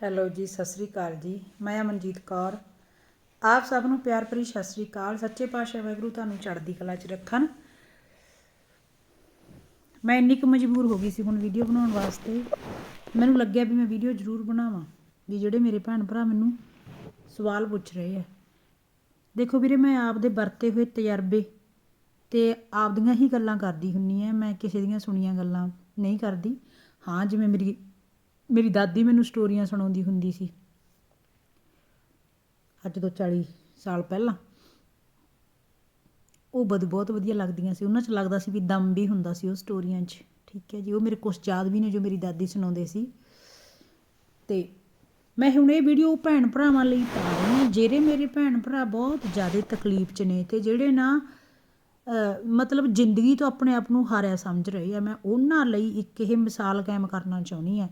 Hello ਜੀ, ਸਤਿ ਸ੍ਰੀ ਅਕਾਲ ਜੀ। ਮੈਂ ਅਮਨਜੀਤ ਕੌਰ। ਆਪ ਸਭ ਨੂੰ ਪਿਆਰ ਭਰੀ ਸਤਿ ਸ੍ਰੀ ਅਕਾਲ। ਸੱਚੇ ਪਾਤਸ਼ਾਹ ਵਾਹਿਗੁਰੂ ਤੁਹਾਨੂੰ ਚੜ੍ਹਦੀ ਕਲਾ 'ਚ ਰੱਖਣ। ਮੈਂ ਇੰਨੀ ਕੁ ਮਜਬੂਰ ਹੋ ਗਈ ਸੀ ਹੁਣ ਵੀਡੀਓ ਬਣਾਉਣ ਵਾਸਤੇ। ਮੈਨੂੰ ਲੱਗਿਆ ਵੀ ਮੈਂ ਵੀਡੀਓ ਜ਼ਰੂਰ ਬਣਾਵਾਂ, ਵੀ ਜਿਹੜੇ ਮੇਰੇ ਭੈਣ ਭਰਾ ਮੈਨੂੰ ਸਵਾਲ ਪੁੱਛ ਰਹੇ ਆ। ਦੇਖੋ ਵੀਰੇ, ਮੈਂ ਆਪਦੇ ਵਰਤੇ ਹੋਏ ਤਜਰਬੇ ਤੇ ਆਪਦੀਆਂ ਹੀ ਗੱਲਾਂ ਕਰਦੀ ਹੁੰਨੀ ਆ। ਮੈਂ ਕਿਸੇ ਦੀਆਂ ਸੁਣੀਆਂ ਗੱਲਾਂ ਨਹੀਂ ਕਰਦੀ। ਹਾਂ, ਜਿਵੇਂ ਮੇਰੀ ਮੇਰੀ ਦਾਦੀ ਮੈਨੂੰ ਸਟੋਰੀਆਂ ਸੁਣਾਉਂਦੀ ਹੁੰਦੀ ਸੀ। ਅੱਜ ਤੋਂ 40 ਸਾਲ ਪਹਿਲਾਂ ਉਹ ਬਦ ਬਹੁਤ ਵਧੀਆ ਲੱਗਦੀਆਂ ਸੀ। ਉਹਨਾਂ 'ਚ ਲੱਗਦਾ ਸੀ ਵੀ ਦਮ ਵੀ ਹੁੰਦਾ ਸੀ ਉਹ ਸਟੋਰੀਆਂ 'ਚ। ਠੀਕ ਹੈ ਜੀ ਉਹ ਮੇਰੇ ਕੁਛ ਯਾਦ ਵੀ ਨੇ ਜੋ ਮੇਰੀ ਦਾਦੀ ਸੁਣਾਉਂਦੇ ਸੀ। ਤੇ ਮੈਂ ਹੁਣ ਇਹ ਵੀਡੀਓ ਭੈਣ ਭਰਾਵਾਂ ਲਈ ਪਾ ਰਹੀ ਹਾਂ। ਜਿਹੜੇ ਮੇਰੇ ਭੈਣ ਭਰਾ ਬਹੁਤ ਜ਼ਿਆਦਾ ਤਕਲੀਫ 'ਚ ਨੇ ਤੇ ਜਿਹੜੇ ਨਾ ਅਹ, ਮਤਲਬ ਜ਼ਿੰਦਗੀ ਤੋਂ ਆਪਣੇ ਆਪ ਨੂੰ ਹਾਰਿਆ ਸਮਝ ਰਹੇ ਆ ਮੈਂ ਉਹਨਾਂ ਲਈ ਇੱਕ ਇਹ ਮਿਸਾਲ ਕਾਇਮ ਕਰਨਾ ਚਾਹੁੰਦੀ ਆ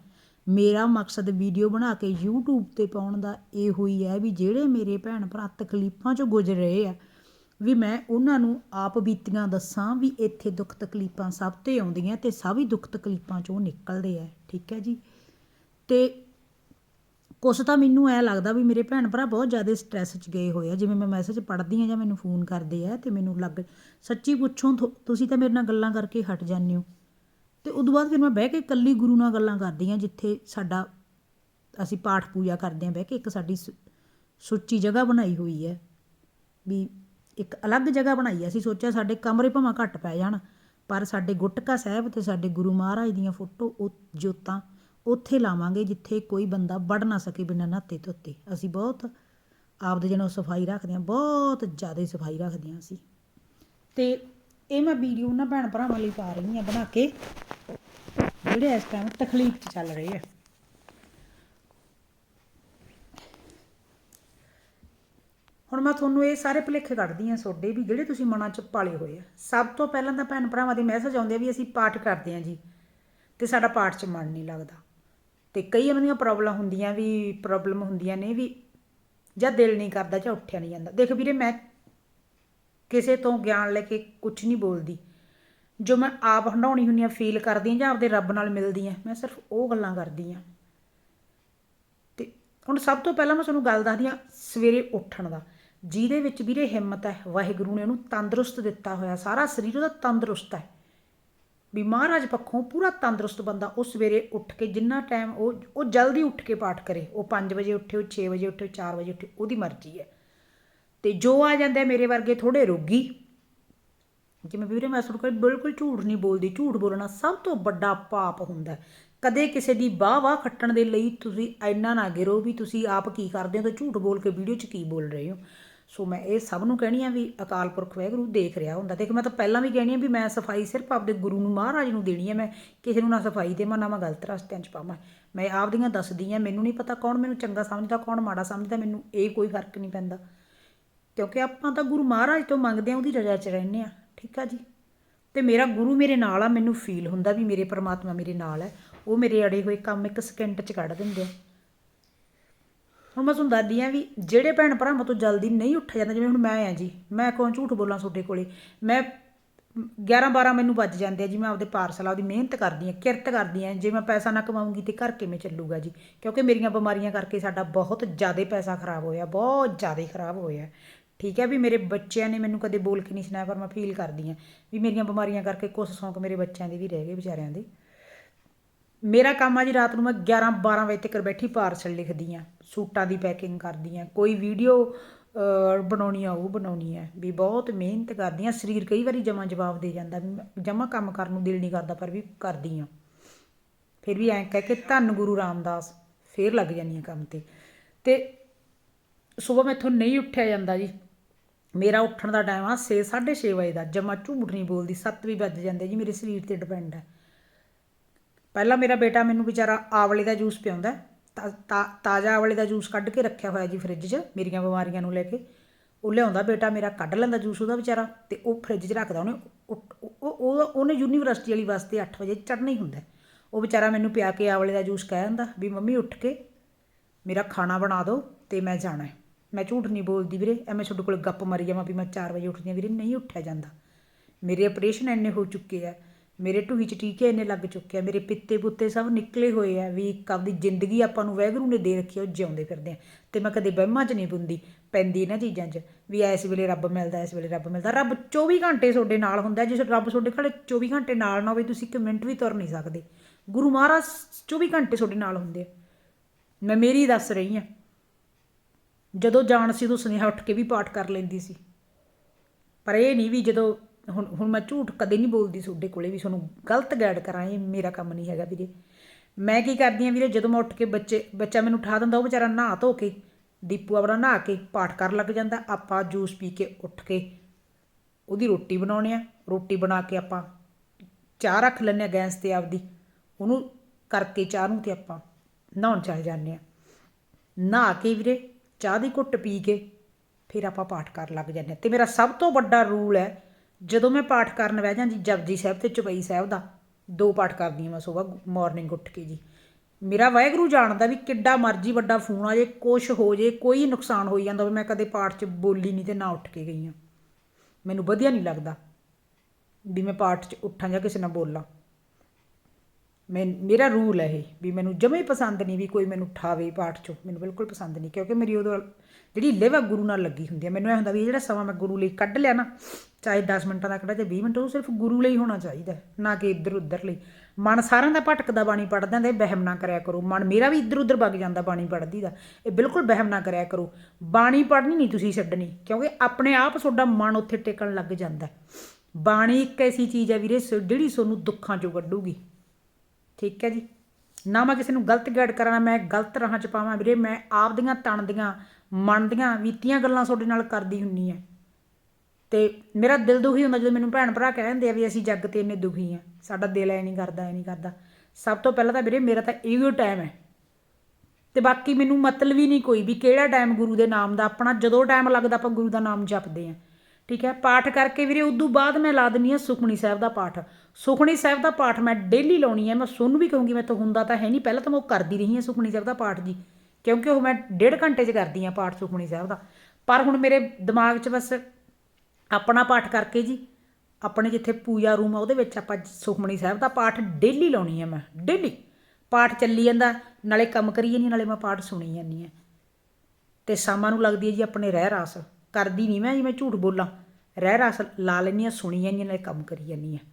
ਮੇਰਾ ਮਕਸਦ ਵੀਡੀਓ ਬਣਾ ਕੇ ਯੂਟਿਊਬ ਤੇ ਪਾਉਣ ਦਾ ਇਹੋ ਹੀ ਹੈ ਵੀ ਜਿਹੜੇ ਮੇਰੇ ਭੈਣ ਭਰਾ ਤਕਲੀਫਾਂ 'ਚੋਂ ਗੁਜ਼ਰ ਰਹੇ ਆ, ਵੀ ਮੈਂ ਉਹਨਾਂ ਨੂੰ ਆਪ ਬੀਤੀਆਂ ਦੱਸਾਂ ਵੀ ਇੱਥੇ ਦੁੱਖ ਤਕਲੀਫਾਂ ਸਭ ਤੇ ਆਉਂਦੀਆਂ ਅਤੇ ਸਭ ਹੀ ਦੁੱਖ ਤਕਲੀਫਾਂ 'ਚੋਂ ਨਿਕਲਦੇ ਆ, ਠੀਕ ਹੈ ਜੀ? ਅਤੇ ਕੁਛ ਤਾਂ ਮੈਨੂੰ ਐ ਲੱਗਦਾ ਵੀ ਮੇਰੇ ਭੈਣ ਭਰਾ ਬਹੁਤ ਜ਼ਿਆਦਾ ਸਟ੍ਰੈਸ 'ਚ ਗਏ ਹੋਏ ਆ, ਜਿਵੇਂ ਮੈਂ ਮੈਸੇਜ ਪੜ੍ਹਦੀ ਆ ਜਾਂ ਮੈਨੂੰ ਫੋਨ ਕਰਦੇ ਆ ਅਤੇ ਮੈਨੂੰ ਲੱਗ, ਸੱਚੀ ਪੁੱਛੋ ਤੁ- ਤੁਸੀਂ ਤਾਂ ਮੇਰੇ ਨਾਲ ਗੱਲਾਂ ਕਰਕੇ ਹਟ ਜਾਂਦੇ ਹੋ। ਤੇ ਉਦੋਂ ਬਾਅਦ ਫਿਰ ਮੈਂ ਬਹਿ ਕੇ ਇਕੱਲੀ ਗੁਰੂ ਨਾਲ ਗੱਲਾਂ ਕਰਦੀ ਆ ਜਿੱਥੇ ਸਾਡਾ ਅਸੀਂ ਪਾਠ ਪੂਜਾ ਕਰਦੇ ਆ ਬਹਿ ਕੇ ਇੱਕ ਸਾਡੀ ਸੁ- ਸੁੱਚੀ ਜਗ੍ਹਾ ਬਣਾਈ ਹੋਈ ਹੈ। ਵੀ ਇੱਕ ਅਲੱਗ ਜਗ੍ਹਾ ਬਣਾਈ ਹੈ। ਅਸੀਂ ਸੋਚਿਆ ਸਾਡੇ ਕਮਰੇ ਭਾਵੇਂ ਘੱਟ ਪੈ ਜਾਣ, ਪਰ ਸਾਡੇ ਗੁਟਕਾ ਸਾਹਿਬ ਤੇ ਸਾਡੇ ਗੁਰੂ ਮਹਾਰਾਜ ਦੀਆਂ ਫੋਟੋ ਉਹ ਜੋਤਾਂ ਉੱਥੇ ਲਾਵਾਂਗੇ, ਜਿੱਥੇ ਕੋਈ ਬੰਦਾ ਵੜ ਨਾ ਸਕੇ ਬਿਨਾਂ ਨਹਾਤੇ ਧੋਤੇ। ਅਸੀਂ ਬਹੁਤ ਆਪਦੇ ਜਨੋਂ ਸਫ਼ਾਈ ਰੱਖਦੇ ਹਾਂ, ਬਹੁਤ ਜ਼ਿਆਦਾ ਸਫ਼ਾਈ ਰੱਖਦੇ ਹਾਂ ਅਸੀਂ। ਤੇ ਇਹ ਮੈਂ ਵੀਡੀਓ ਉਹਨਾਂ ਭੈਣ ਭਰਾਵਾਂ ਲਈ ਪਾ ਰਹੀ ਹਾਂ ਬਣਾ ਕੇ, ਜਿਹੜੇ ਇਸ ਟਾਈਮ ਤਕਲੀਫ 'ਚ ਚੱਲ ਰਹੇ ਆ। ਹੁਣ ਮੈਂ ਤੁਹਾਨੂੰ ਇਹ ਸਾਰੇ ਭੁਲੇਖੇ ਕੱਢਦੀ ਹਾਂ ਤੁਹਾਡੇ ਵੀ, ਜਿਹੜੇ ਤੁਸੀਂ ਮਨਾਂ 'ਚ ਪਾਲੇ ਹੋਏ ਆ। ਸਭ ਤੋਂ ਪਹਿਲਾਂ ਤਾਂ ਭੈਣ ਭਰਾਵਾਂ ਦੇ ਮੈਸੇਜ ਆਉਂਦੇ ਆ ਵੀ ਅਸੀਂ ਪਾਠ ਕਰਦੇ ਹਾਂ ਜੀ, ਤੇ ਸਾਡਾ ਪਾਠ 'ਚ ਮਨ ਨਹੀਂ ਲੱਗਦਾ। ਤੇ ਕਈ ਇਹਨਾਂ ਦੀਆਂ ਪ੍ਰੋਬਲਮ ਹੁੰਦੀਆਂ ਵੀ ਪ੍ਰੋਬਲਮ ਹੁੰਦੀਆਂ ਨੇ ਵੀ, ਜਾਂ ਦਿਲ ਨਹੀਂ ਕਰਦਾ ਜਾਂ ਉੱਠਿਆ ਨਹੀਂ ਜਾਂਦਾ। ਦੇਖ ਵੀਰੇ, ਮੈਂ ਕਿਸੇ ਤੋਂ ਗਿਆਨ ਲੈ ਕੇ ਕੁਝ ਨਹੀਂ ਬੋਲਦੀ। ਜੋ ਮੈਂ ਆਪ ਹੰਡਾਉਣੀ ਹੁੰਦੀ ਆ ਫੀਲ ਕਰਦੀ ਹਾਂ ਜਾਂ ਆਪਦੇ ਰੱਬ ਨਾਲ ਮਿਲਦੀ ਆ ਮੈਂ ਸਿਰਫ ਉਹ ਗੱਲਾਂ ਕਰਦੀ ਆ ਤੇ ਹੁਣ ਸਭ ਤੋਂ ਪਹਿਲਾਂ ਮੈਂ ਤੁਹਾਨੂੰ ਗੱਲ ਦੱਸਦੀ ਆ ਸਵੇਰੇ ਉੱਠਣ ਦਾ। ਜਿਹਦੇ ਵਿੱਚ ਵੀਰੇ ਹਿੰਮਤ ਹੈ, ਵਾਹਿਗੁਰੂ ਨੇ ਉਹਨੂੰ ਤੰਦਰੁਸਤ ਦਿੱਤਾ ਹੋਇਆ। ਸਾਰਾ ਸਰੀਰ ਉਹਦਾ ਤੰਦਰੁਸਤ ਹੈ। ਵੀ ਮਹਾਰਾਜ ਪੱਖੋਂ ਪੂਰਾ ਤੰਦਰੁਸਤ ਬੰਦਾ ਉਹ ਸਵੇਰੇ ਉੱਠ ਕੇ ਜਿੰਨਾ ਟਾਈਮ ਉਹ ਉਹ ਜਲਦੀ ਉੱਠ ਕੇ ਪਾਠ ਕਰੇ। ਉਹ 5 ਵਜੇ ਉੱਠੇ, ਉਹ 6 ਵਜੇ ਉੱਠੇ 4 ਵਜੇ ਉੱਠੇ, ਉਹਦੀ ਮਰਜ਼ੀ ਹੈ। ਤੇ ਜੋ ਆ ਜਾਂਦਾ ਮੇਰੇ ਵਰਗੇ ਥੋੜੇ ਰੋਗੀ। ਜਿਵੇਂ ਵੀਰੇ ਮੈਂ ਤੁਹਾਨੂੰ ਕਹਿੰਦੀ, ਬਿਲਕੁਲ ਝੂਠ ਨਹੀਂ ਬੋਲਦੀ, ਝੂਠ ਬੋਲਣਾ ਸਭ ਤੋਂ ਵੱਡਾ ਪਾਪ ਹੁੰਦਾ ਕਦੇ ਕਿਸੇ ਦੀ ਬਾਹ ਵਾਹ ਖੱਟਣ ਦੇ ਲਈ ਤੁਸੀਂ ਇੰਨਾ ਨਾ ਗਿਰੋ ਵੀ ਤੁਸੀਂ ਆਪ ਕੀ ਕਰਦੇ ਹੋ ਤੇ ਝੂਠ ਬੋਲ ਕੇ ਵੀਡੀਓ 'ਚ ਕੀ ਬੋਲ ਰਹੇ ਹੋ। ਸੋ ਮੈਂ ਇਹ ਸਭ ਨੂੰ ਕਹਿਣੀ ਆ ਵੀ ਅਕਾਲ ਪੁਰਖ ਵਾਹਿਗੁਰੂ ਦੇਖ ਰਿਹਾ ਹੁੰਦਾ। ਦੇਖ ਮੈਂ ਤਾਂ ਪਹਿਲਾਂ ਵੀ ਕਹਿਣੀ ਆ ਵੀ ਮੈਂ ਸਫ਼ਾਈ ਸਿਰਫ ਆਪਦੇ ਗੁਰੂ ਨੂੰ ਮਹਾਰਾਜ ਨੂੰ ਦੇਣੀ ਆ, ਮੈਂ ਕਿਸੇ ਨੂੰ ਨਾ ਸਫ਼ਾਈ ਦੇਵਾਂ, ਨਾ ਮੈਂ ਗਲਤ ਰਸਤਿਆਂ 'ਚ ਪਾਵਾਂ। ਮੈਂ ਆਪਦੀਆਂ ਦੱਸਦੀ ਆ, ਮੈਨੂੰ ਨਹੀਂ ਪਤਾ ਕੌਣ ਮੈਨੂੰ ਚੰਗਾ ਸਮਝਦਾ, ਕੌਣ ਮਾੜਾ ਸਮਝਦਾ, ਮੈਨੂੰ ਇਹ ਕੋਈ ਫ਼ਰਕ ਨਹੀਂ ਪੈਂਦਾ। ਕਿਉਂਕਿ ਆਪਾਂ ਤਾਂ ਗੁਰੂ ਮਹਾਰਾਜ ਤੋਂ ਮੰਗਦੇ ਆ ਉਹਦੀ ਰਜ਼ਾ 'ਚ ਰਹਿੰਦੇ ਆ ਠੀਕ ਆ ਜੀ? ਤੇ ਮੇਰਾ ਗੁਰੂ ਮੇਰੇ ਨਾਲ ਆ, ਮੈਨੂੰ ਫੀਲ ਹੁੰਦਾ ਵੀ ਮੇਰੇ ਪਰਮਾਤਮਾ ਮੇਰੇ ਨਾਲ ਹੈ, ਉਹ ਮੇਰੇ ਅੜੇ ਹੋਏ ਕੰਮ ਇੱਕ ਸਕਿੰਟ 'ਚ ਕੱਢ ਦਿੰਦੇ ਆ। ਹੁਣ ਮੈਂ ਤੁਹਾਨੂੰ ਦੱਸਦੀ ਆ ਵੀ ਜਿਹੜੇ ਭੈਣ ਭਰਾਵਾਂ ਤੋਂ ਜਲਦੀ ਨਹੀਂ ਉੱਠਿਆ ਜਾਂਦਾ, ਜਿਵੇਂ ਹੁਣ ਮੈਂ ਆ ਜੀ, ਮੈਂ ਕੌਣ ਝੂਠ ਬੋਲਾਂ ਤੁਹਾਡੇ ਕੋਲੇ? ਮੈਂ 11 12 ਮੈਨੂੰ ਵੱਜ ਜਾਂਦੇ ਆ ਜੀ, ਮੈਂ ਆਪਦੇ ਪਾਰਸਲ ਆਪਦੀ ਮਿਹਨਤ ਕਰਦੀ ਆ ਕਿਰਤ ਕਰਦੀ ਆ ਜੇ ਮੈਂ ਪੈਸਾ ਨਾ ਕਮਾਉਂਗੀ ਤੇ ਘਰ ਕਿਵੇਂ ਚੱਲੂਗਾ ਜੀ? ਕਿਉਂਕਿ ਮੇਰੀਆਂ ਬਿਮਾਰੀਆਂ ਕਰਕੇ ਸਾਡਾ ਬਹੁਤ ਜ਼ਿਆਦਾ ਪੈਸਾ ਖਰਾਬ ਹੋਇਆ, ਬਹੁਤ ਜ਼ਿਆਦਾ ਖਰਾਬ ਹੋਇਆ। ਠੀਕ ਹੈ ਵੀ ਮੇਰੇ ਬੱਚਿਆਂ ਨੇ ਮੈਨੂੰ ਕਦੇ ਬੋਲ ਕੇ ਨਹੀਂ ਸੁਣਾਇਆ ਪਰ ਮੈਂ ਫੀਲ ਕਰਦੀ ਆ ਵੀ ਮੇਰੀਆਂ ਬਿਮਾਰੀਆਂ ਕਰਕੇ ਕੁਝ ਸੌਂਕ ਮੇਰੇ ਬੱਚਿਆਂ ਦੇ ਵੀ ਰਹਿ ਗਏ ਵਿਚਾਰਿਆਂ ਦੇ। ਮੇਰਾ ਕੰਮ ਅੱਜ ਰਾਤ ਨੂੰ ਮੈਂ 11 12 ਵਜੇ ਤੱਕ ਬੈਠੀ ਪਾਰਸਲ ਲਿਖਦੀ ਆ ਸੂਟਾਂ ਦੀ ਪੈਕਿੰਗ ਕਰਦੀ ਆ ਕੋਈ ਵੀਡੀਓ ਬਣਾਉਣੀ ਆ ਉਹ ਬਣਾਉਣੀ ਆ, ਵੀ ਬਹੁਤ ਮਿਹਨਤ ਕਰਦੀ ਆ ਸਰੀਰ ਕਈ ਵਾਰੀ ਜਮਾ ਜਵਾਬ ਦੇ ਜਾਂਦਾ ਵੀ ਜਮਾ ਕੰਮ ਕਰਨ ਨੂੰ ਦਿਲ ਨਹੀਂ ਕਰਦਾ ਪਰ ਵੀ ਕਰਦੀ ਆ ਫਿਰ ਵੀ ਐਂ ਕਹਿ ਕੇ ਧੰਨ ਗੁਰੂ ਰਾਮਦਾਸ ਫੇਰ ਲੱਗ ਜਾਂਦੀ ਆ ਕੰਮ ਤੇ। ਤੇ ਸਵੇਰ ਮੈਥੋਂ ਨਹੀਂ ਉੱਠਿਆ ਜਾਂਦਾ ਜੀ। ਮੇਰਾ ਉੱਠਣ ਦਾ ਟਾਈਮ ਆ 6 6:30 ਵਜੇ ਦਾ, ਜਮਾ ਝੂਠ ਨਹੀਂ ਬੋਲਦੀ 7 ਵੀ ਵੱਜ ਜਾਂਦੇ ਜੀ, ਮੇਰੇ ਸਰੀਰ ਤੇ ਡਿਪੈਂਡ ਹੈ। ਪਹਿਲਾਂ ਮੇਰਾ ਬੇਟਾ ਮੈਨੂੰ ਵਿਚਾਰਾ ਆਵਲੇ ਦਾ ਜੂਸ ਪਿਆਉਂਦਾ ਤਾ- ਤਾ- ਤਾਜ਼ਾ ਆਵਲੇ ਦਾ ਜੂਸ ਕੱਢ ਕੇ ਰੱਖਿਆ ਹੋਇਆ ਜੀ ਫ੍ਰਿਜ 'ਚ, ਮੇਰੀਆਂ ਬਿਮਾਰੀਆਂ ਨੂੰ ਲੈ ਕੇ। ਉਹ ਲਿਆਉਂਦਾ ਬੇਟਾ, ਮੇਰਾ ਕੱਢ ਲੈਂਦਾ ਜੂਸ ਉਹਦਾ ਵਿਚਾਰਾ, ਤੇ ਉਹ ਫ੍ਰਿਜ 'ਚ ਰੱਖਦਾ, ਉਹਨੇ ਉਹ- ਉਹਨੇ ਯੂਨੀਵਰਸਿਟੀ ਵਾਲੀ ਵਾਸਤੇ 8 ਵਜੇ ਚੜ੍ਹਨਾ ਹੀ ਹੁੰਦਾ ਉਹ ਵਿਚਾਰਾ ਮੈਨੂੰ ਪਿਆ ਕੇ ਆਵਲੇ ਦਾ ਜੂਸ ਕਹਿ ਦਿੰਦਾ ਵੀ ਮੰਮੀ ਉੱਠ ਕੇ ਮੇਰਾ ਖਾਣਾ ਬਣਾ ਦਿਓ ਤੇ ਮੈਂ ਜਾਣਾ ਹੈ। ਮੈਂ ਝੂਠ ਨਹੀਂ ਬੋਲਦੀ ਵੀਰੇ ਐਵੇਂ ਤੁਹਾਡੇ ਕੋਲ ਗੱਪ ਮਾਰੀ ਜਾਵਾਂ ਵੀ ਮੈਂ 4 ਵਜੇ ਉੱਠਦੀ ਹਾਂ ਵੀਰੇ ਨਹੀਂ ਉੱਠਿਆ ਜਾਂਦਾ। ਮੇਰੇ ਆਪਰੇਸ਼ਨ ਇੰਨੇ ਹੋ ਚੁੱਕੇ ਆ ਮੇਰੇ ਢੂਹੀ 'ਚ ਟੀਕੇ ਇੰਨੇ ਲੱਗ ਚੁੱਕੇ ਆ ਮੇਰੇ ਪਿੱਤੇ ਪੁੱਤੇ ਸਭ ਨਿਕਲੇ ਹੋਏ ਆ ਵੀ ਇੱਕ ਆਪਦੀ ਜ਼ਿੰਦਗੀ ਆਪਾਂ ਨੂੰ ਵਾਹਿਗੁਰੂ ਨੇ ਦੇ ਰੱਖੀ ਆ, ਉਹ ਜਿਉਂਦੇ ਫਿਰਦੇ ਆ। ਤੇ ਮੈਂ ਕਦੇ ਵਹਿਮਾਂ 'ਚ ਨਹੀਂ ਪੁੰਦੀ ਪੈਂਦੀ ਇਹਨਾਂ ਚੀਜ਼ਾਂ 'ਚ ਵੀ ਇਸ ਵੇਲੇ ਰੱਬ ਮਿਲਦਾ ਇਸ ਵੇਲੇ ਰੱਬ ਮਿਲਦਾ। ਰੱਬ 24 ਘੰਟੇ ਤੁਹਾਡੇ ਨਾਲ ਹੁੰਦਾ ਜੇ ਰੱਬ ਤੁਹਾਡੇ ਕੋਲ 24 ਘੰਟੇ ਨਾਲ ਨਾ ਹੋਵੇ ਤੁਸੀਂ ਇੱਕ ਮਿੰਟ ਵੀ ਤੁਰ ਨਹੀਂ ਸਕਦੇ। ਗੁਰੂ ਮਹਾਰਾਜ 24 ਘੰਟੇ ਤੁਹਾਡੇ ਨਾਲ ਹੁੰਦੇ ਆ। ਮੈਂ ਮੇਰੀ ਦੱਸ ਰਹੀ ਆ ਜਦੋਂ ਜਾਣ ਸੀ ਉਦੋਂ ਸੁਨੇਹਾ ਉੱਠ ਕੇ ਵੀ ਪਾਠ ਕਰ ਲੈਂਦੀ ਸੀ। ਪਰ ਇਹ ਨਹੀਂ ਵੀ ਜਦੋਂ ਹੁਣ ਹੁਣ ਮੈਂ ਝੂਠ ਕਦੇ ਨਹੀਂ ਬੋਲਦੀ ਤੁਹਾਡੇ ਕੋਲੇ ਵੀ ਤੁਹਾਨੂੰ ਗਲਤ ਗਾਈਡ ਕਰਾਂ, ਇਹ ਮੇਰਾ ਕੰਮ ਨਹੀਂ ਹੈਗਾ ਵੀਰੇ। ਮੈਂ ਕੀ ਕਰਦੀ ਆ ਵੀਰੇ, ਜਦੋਂ ਮੈਂ ਉੱਠ ਕੇ ਬੱਚੇ, ਬੱਚਾ ਮੈਨੂੰ ਉਠਾ ਦਿੰਦਾ, ਉਹ ਵਿਚਾਰਾ ਨਹਾ ਧੋ ਕੇ, ਦੀਪੂ ਆਪਣਾ ਨਹਾ ਕੇ ਪਾਠ ਕਰਨ ਲੱਗ ਜਾਂਦਾ। ਆਪਾਂ ਜੂਸ ਪੀ ਕੇ ਉੱਠ ਕੇ ਉਹਦੀ ਰੋਟੀ ਬਣਾਉਣੀ ਆ ਰੋਟੀ ਬਣਾ ਕੇ ਆਪਾਂ ਚਾਹ ਰੱਖ ਲੈਂਦੇ ਆ ਗੈਸ ਤੇ ਆਪਦੀ। ਉਹਨੂੰ ਕਰਕੇ ਚਾਹ ਨੂੰ ਤੇ ਆਪਾਂ ਨਹਾਉਣ ਚੱਲ ਜਾਂਦੇ ਆ ਨਹਾ ਕੇ ਵੀਰੇ ਚਾਹ ਦੀ ਘੁੱਟ ਪੀ ਕੇ ਫਿਰ ਆਪਾਂ ਪਾਠ ਕਰਨ ਲੱਗ ਜਾਂਦੇ ਹਾਂ। ਤੇ ਮੇਰਾ ਸਭ ਤੋਂ ਵੱਡਾ ਰੂਲ ਹੈ, ਜਦੋਂ ਮੈਂ ਪਾਠ ਕਰਨ ਬਹਿ ਜਾਂਦੀ, ਜਪਜੀ ਸਾਹਿਬ ਤੇ ਚੁਪਈ ਸਾਹਿਬ ਦਾ, ਦੋ ਪਾਠ ਕਰਦੀ ਹਾਂ ਮੈਂ ਸਵੇਰ ਮਾਰਨਿੰਗ ਉੱਠ ਕੇ ਜੀ। ਮੇਰਾ ਵਾਹਿਗੁਰੂ ਜਾਣਦਾ ਵੀ ਕਿੱਡਾ ਮਰਜ਼ੀ ਵੱਡਾ ਫੋਨ ਆ, ਜੇ ਕੁਛ ਹੋ ਜੇ, ਕੋਈ ਨੁਕਸਾਨ ਹੋਈ ਜਾਂਦਾ ਹੋਵੇ, ਮੈਂ ਕਦੇ ਪਾਠ 'ਚ ਬੋਲੀ ਨਹੀਂ ਤੇ ਨਾ ਉੱਠ ਕੇ ਗਈ ਹਾਂ। ਮੈਨੂੰ ਵਧੀਆ ਨਹੀਂ ਲੱਗਦਾ ਵੀ ਮੈਂ ਪਾਠ 'ਚ ਉੱਠਾਂ ਜਾਂ ਕਿਸੇ ਨਾਲ ਬੋਲਾਂ। ਮੈਂ ਮੇਰਾ ਰੂਲ ਹੈ ਇਹ, ਵੀ ਮੈਨੂੰ ਜਮੇ ਪਸੰਦ ਨਹੀਂ ਵੀ ਕੋਈ ਮੈਨੂੰ ਉਠਾਵੇ ਪਾਠ 'ਚੋਂ। ਮੈਨੂੰ ਬਿਲਕੁਲ ਪਸੰਦ ਨਹੀਂ, ਕਿਉਂਕਿ ਮੇਰੀ ਉਦੋਂ ਜਿਹੜੀ ਲਿਵ ਆ, ਗੁਰੂ ਨਾਲ ਲੱਗੀ ਹੁੰਦੀ ਹੈ ਮੈਨੂੰ ਇਹ ਹੁੰਦਾ ਵੀ ਇਹ ਜਿਹੜਾ ਸਮਾਂ ਮੈਂ ਗੁਰੂ ਲਈ ਕੱਢ ਲਿਆ ਨਾ, ਚਾਹੇ 10 ਮਿੰਟਾਂ ਦਾ ਕੱਢਾ ਚਾਹੇ 20 ਮਿੰਟ, ਉਹ ਸਿਰਫ ਗੁਰੂ ਲਈ ਹੋਣਾ ਚਾਹੀਦਾ ਨਾ ਕਿ ਇੱਧਰ ਉੱਧਰ ਲਈ। ਮਨ ਸਾਰਿਆਂ ਦਾ ਭਟਕਦਾ ਬਾਣੀ ਪੜਦਾ ਤੇ ਵਹਿਮ ਨਾ ਕਰਿਆ ਕਰੋ। ਮਨ ਮੇਰਾ ਵੀ ਇੱਧਰ ਉੱਧਰ ਵਗ ਜਾਂਦਾ ਬਾਣੀ ਪੜਦੀ ਦਾ। ਇਹ ਬਿਲਕੁਲ ਵਹਿਮ ਨਾ ਕਰਿਆ ਕਰੋ। ਬਾਣੀ ਪੜਨੀ ਨਹੀਂ ਤੁਸੀਂ ਛੱਡਣੀ, ਕਿਉਂਕਿ ਆਪਣੇ ਆਪ ਤੁਹਾਡਾ ਮਨ ਉੱਥੇ ਟਿਕਣ ਲੱਗ ਜਾਂਦਾ ਬਾਣੀ ਇੱਕ ਐਸੀ ਚੀਜ਼ ਹੈ ਵੀਰੇ ਸ- ਜਿਹੜੀ ਤੁਹਾਨੂੰ ਦੁੱਖਾਂ ਚੋਂ ਕੱਢੂਗੀ। ਠੀਕ ਹੈ ਜੀ। ਨਾ ਮੈਂ ਕਿਸੇ ਨੂੰ ਗਲਤ ਗਾਈਡ ਕਰਾਂ ਮੈਂ ਗਲਤ ਰਾਹਾਂ 'ਚ ਪਾਵਾਂ ਵੀਰੇ, ਮੈਂ ਆਪਦੀਆਂ ਤਣ ਦੀਆਂ ਮਨ ਦੀਆਂ ਬੀਤੀਆਂ ਗੱਲਾਂ ਤੁਹਾਡੇ ਨਾਲ ਕਰਦੀ ਹੁੰਨੀ ਆ। ਤੇ ਮੇਰਾ ਦਿਲ ਦੁਖੀ ਹੁੰਦਾ ਜਦੋਂ ਮੈਨੂੰ ਭੈਣ ਭਰਾ ਕਹਿੰਦੇ ਆ ਵੀ ਅਸੀਂ ਜੱਗ ਤੇ ਇੰਨੇ ਦੁਖੀ ਆ। ਸਾਡਾ ਦਿਲ ਐ ਨਹੀਂ ਕਰਦਾ, ਐ ਨਹੀਂ ਕਰਦਾ। ਸਭ ਤੋਂ ਪਹਿਲਾਂ ਤਾਂ ਵੀਰੇ ਮੇਰਾ ਤਾਂ ਇਹੋ ਟਾਈਮ ਹੈ। ਤੇ ਬਾਕੀ ਮੈਨੂੰ ਮਤਲਬ ਹੀ ਨਹੀਂ ਕੋਈ ਵੀ ਕਿਹੜਾ ਟਾਈਮ ਗੁਰੂ ਦੇ ਨਾਮ ਦਾ, ਆਪਣਾ ਜਦੋਂ ਟਾਈਮ ਲੱਗਦਾ ਆਪਾਂ ਗੁਰੂ ਦਾ ਨਾਮ ਜਪਦੇ ਆ। ਠੀਕ ਹੈ? ਪਾਠ ਕਰਕੇ ਵੀਰੇ, ਉਦੋਂ ਬਾਅਦ ਮੈਂ ਲਾ ਦਿੰਨੀ ਆ ਸੁਖਮਨੀ ਸਾਹਿਬ ਦਾ ਪਾਠ। ਸੁਖਮਨੀ ਸਾਹਿਬ ਦਾ ਪਾਠ ਮੈਂ ਡੇਲੀ ਲਾਉਣੀ ਹੈ। ਮੈਂ ਸੁਣ ਵੀ ਕਹੂੰਗੀ ਮੈਂ ਤਾਂ ਹੁੰਦਾ ਤਾਂ ਹੈ ਨਹੀਂ। ਪਹਿਲਾਂ ਤਾਂ ਮੈਂ ਉਹ ਕਰਦੀ ਰਹੀ ਹਾਂ ਸੁਖਮਨੀ ਸਾਹਿਬ ਦਾ ਪਾਠ ਜੀ, ਕਿਉਂਕਿ ਉਹ ਮੈਂ ਡੇਢ ਘੰਟੇ 'ਚ ਕਰਦੀ ਹਾਂ ਪਾਠ ਸੁਖਮਨੀ ਸਾਹਿਬ ਦਾ। ਪਰ ਹੁਣ ਮੇਰੇ ਦਿਮਾਗ 'ਚ ਬਸ ਆਪਣਾ ਪਾਠ ਕਰਕੇ ਜੀ, ਆਪਣੇ ਜਿੱਥੇ ਪੂਜਾ ਰੂਮ ਆ, ਉਹਦੇ ਵਿੱਚ ਆਪਾਂ ਸੁਖਮਨੀ ਸਾਹਿਬ ਦਾ ਪਾਠ ਡੇਲੀ ਲਾਉਣੀ ਹੈ ਮੈਂ ਡੇਲੀ ਪਾਠ ਚੱਲੀ ਜਾਂਦਾ, ਨਾਲੇ ਕੰਮ ਕਰੀ ਜਾਂਦੀ ਨਾਲੇ ਮੈਂ ਪਾਠ ਸੁਣੀ ਜਾਂਦੀ ਹਾਂ। ਤੇ ਸ਼ਾਮਾਂ ਨੂੰ ਲੱਗਦੀ ਹੈ ਜੀ ਆਪਣੇ ਰਹਿ ਰਾਸ ਕਰਦੀ ਨਹੀਂ ਮੈਂ, ਜੀ ਮੈਂ ਝੂਠ ਬੋਲਾਂ। ਰਹਿ ਰਸ, ਲਾ ਲੈਂਦੀ ਹਾਂ, ਸੁਣੀ ਜਾਂਦੀ ਹਾਂ, ਨਾਲੇ ਕੰਮ ਕਰੀ ਜਾਂਦੀ ਹਾਂ।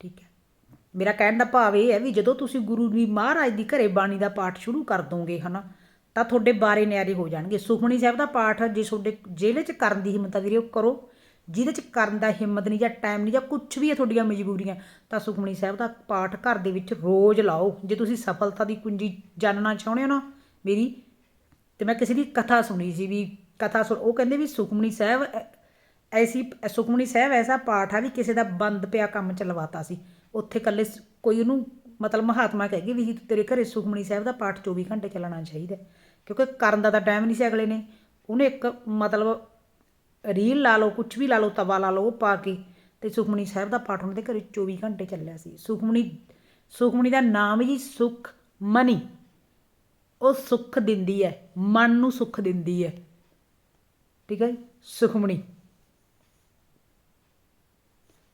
ਠੀਕ ਹੈ। ਮੇਰਾ ਕਹਿਣ ਦਾ ਭਾਵ ਇਹ ਹੈ ਵੀ ਜਦੋਂ ਤੁਸੀਂ ਗੁਰੂ ਦੀ ਮਹਾਰਾਜ ਦੀ ਘਰੇ ਬਾਣੀ ਦਾ ਪਾਠ ਸ਼ੁਰੂ ਕਰ ਦੋਗੇ, ਹਨਾ, ਤਾਂ ਤੁਹਾਡੇ ਬਾਰੇ ਨਿਆਰੇ ਹੋ ਜਾਣਗੇ। ਸੁਖਮਣੀ ਸਾਹਿਬ ਦਾ ਪਾਠ ਜੇ ਤੁਹਾਡੇ ਜਿਹੜੇ ਚ ਕਰਨ ਦੀ ਹਿੰਮਤ ਆ ਵੀਰੇ, ਉਹ ਕਰੋ। ਜਿਹਦੇ ਚ ਕਰਨ ਦਾ ਹਿੰਮਤ ਨਹੀਂ ਜਾਂ ਟਾਈਮ ਨਹੀਂ ਜਾਂ ਕੁਝ ਵੀ ਹੈ ਤੁਹਾਡੀਆਂ ਮਜਬੂਰੀਆਂ, ਤਾਂ ਸੁਖਮਨੀ ਸਾਹਿਬ ਦਾ ਪਾਠ ਘਰ ਦੇ ਵਿੱਚ ਰੋਜ਼ ਲਾਓ। ਜੇ ਤੁਸੀਂ ਸਫਲਤਾ ਦੀ ਕੁੰਜੀ ਜਾਣਨਾ ਚਾਹੁੰਦੇ ਹੋ ਨਾ ਮੇਰੀ, ਤੇ ਮੈਂ ਕਿਸੇ ਦੀ ਕਥਾ ਸੁਣੀ ਸੀ ਵੀ ਕਥਾ ਸੁਣ, ਉਹ ਕਹਿੰਦੇ ਵੀ ਸੁਖਮਨੀ ਸਾਹਿਬ ਐਸੀ ਸੁਖਮਨੀ ਸਾਹਿਬ ਐਸਾ ਪਾਠ ਆ ਵੀ ਕਿਸੇ ਦਾ ਬੰਦ ਪਿਆ ਕੰਮ ਚਲਵਾਤਾ ਸੀ। ਉੱਥੇ ਕੱਲੇ ਕੋਈ ਉਹਨੂੰ ਮਤਲਬ ਮਹਾਤਮਾ ਕਹਿ ਗਈ ਵੀ ਤੇਰੇ ਘਰੇ ਸੁਖਮਨੀ ਸਾਹਿਬ ਦਾ ਪਾਠ 24 ਘੰਟੇ ਚੱਲਣਾ ਚਾਹੀਦਾ ਕਿਉਂਕਿ ਕਰਨ ਦਾ ਤਾਂ ਟਾਈਮ ਨਹੀਂ ਸੀ ਅਗਲੇ ਨੇ। ਉਹਨੇ ਇੱਕ ਮਤਲਬ ਰੀਲ ਲਾ ਲਓ ਕੁਝ ਵੀ ਲਾ ਲਓ, ਤਵਾ ਲਾ ਲਓ, ਉਹ ਪਾ ਕੇ ਤੇ ਸੁਖਮਨੀ ਸਾਹਿਬ ਦਾ ਪਾਠ ਉਹਨਾਂ ਦੇ ਘਰੇ 24 ਘੰਟੇ ਚੱਲਿਆ ਸੀ। ਸੁਖਮਣੀ ਸੁਖਮਣੀ ਦਾ ਨਾਮ ਜੀ ਸੁਖ ਮਨੀ ਉਹ ਸੁੱਖ ਦਿੰਦੀ ਹੈ, ਮਨ ਨੂੰ ਸੁੱਖ ਦਿੰਦੀ ਹੈ। ਠੀਕ ਹੈ ਸੁਖਮਣੀ।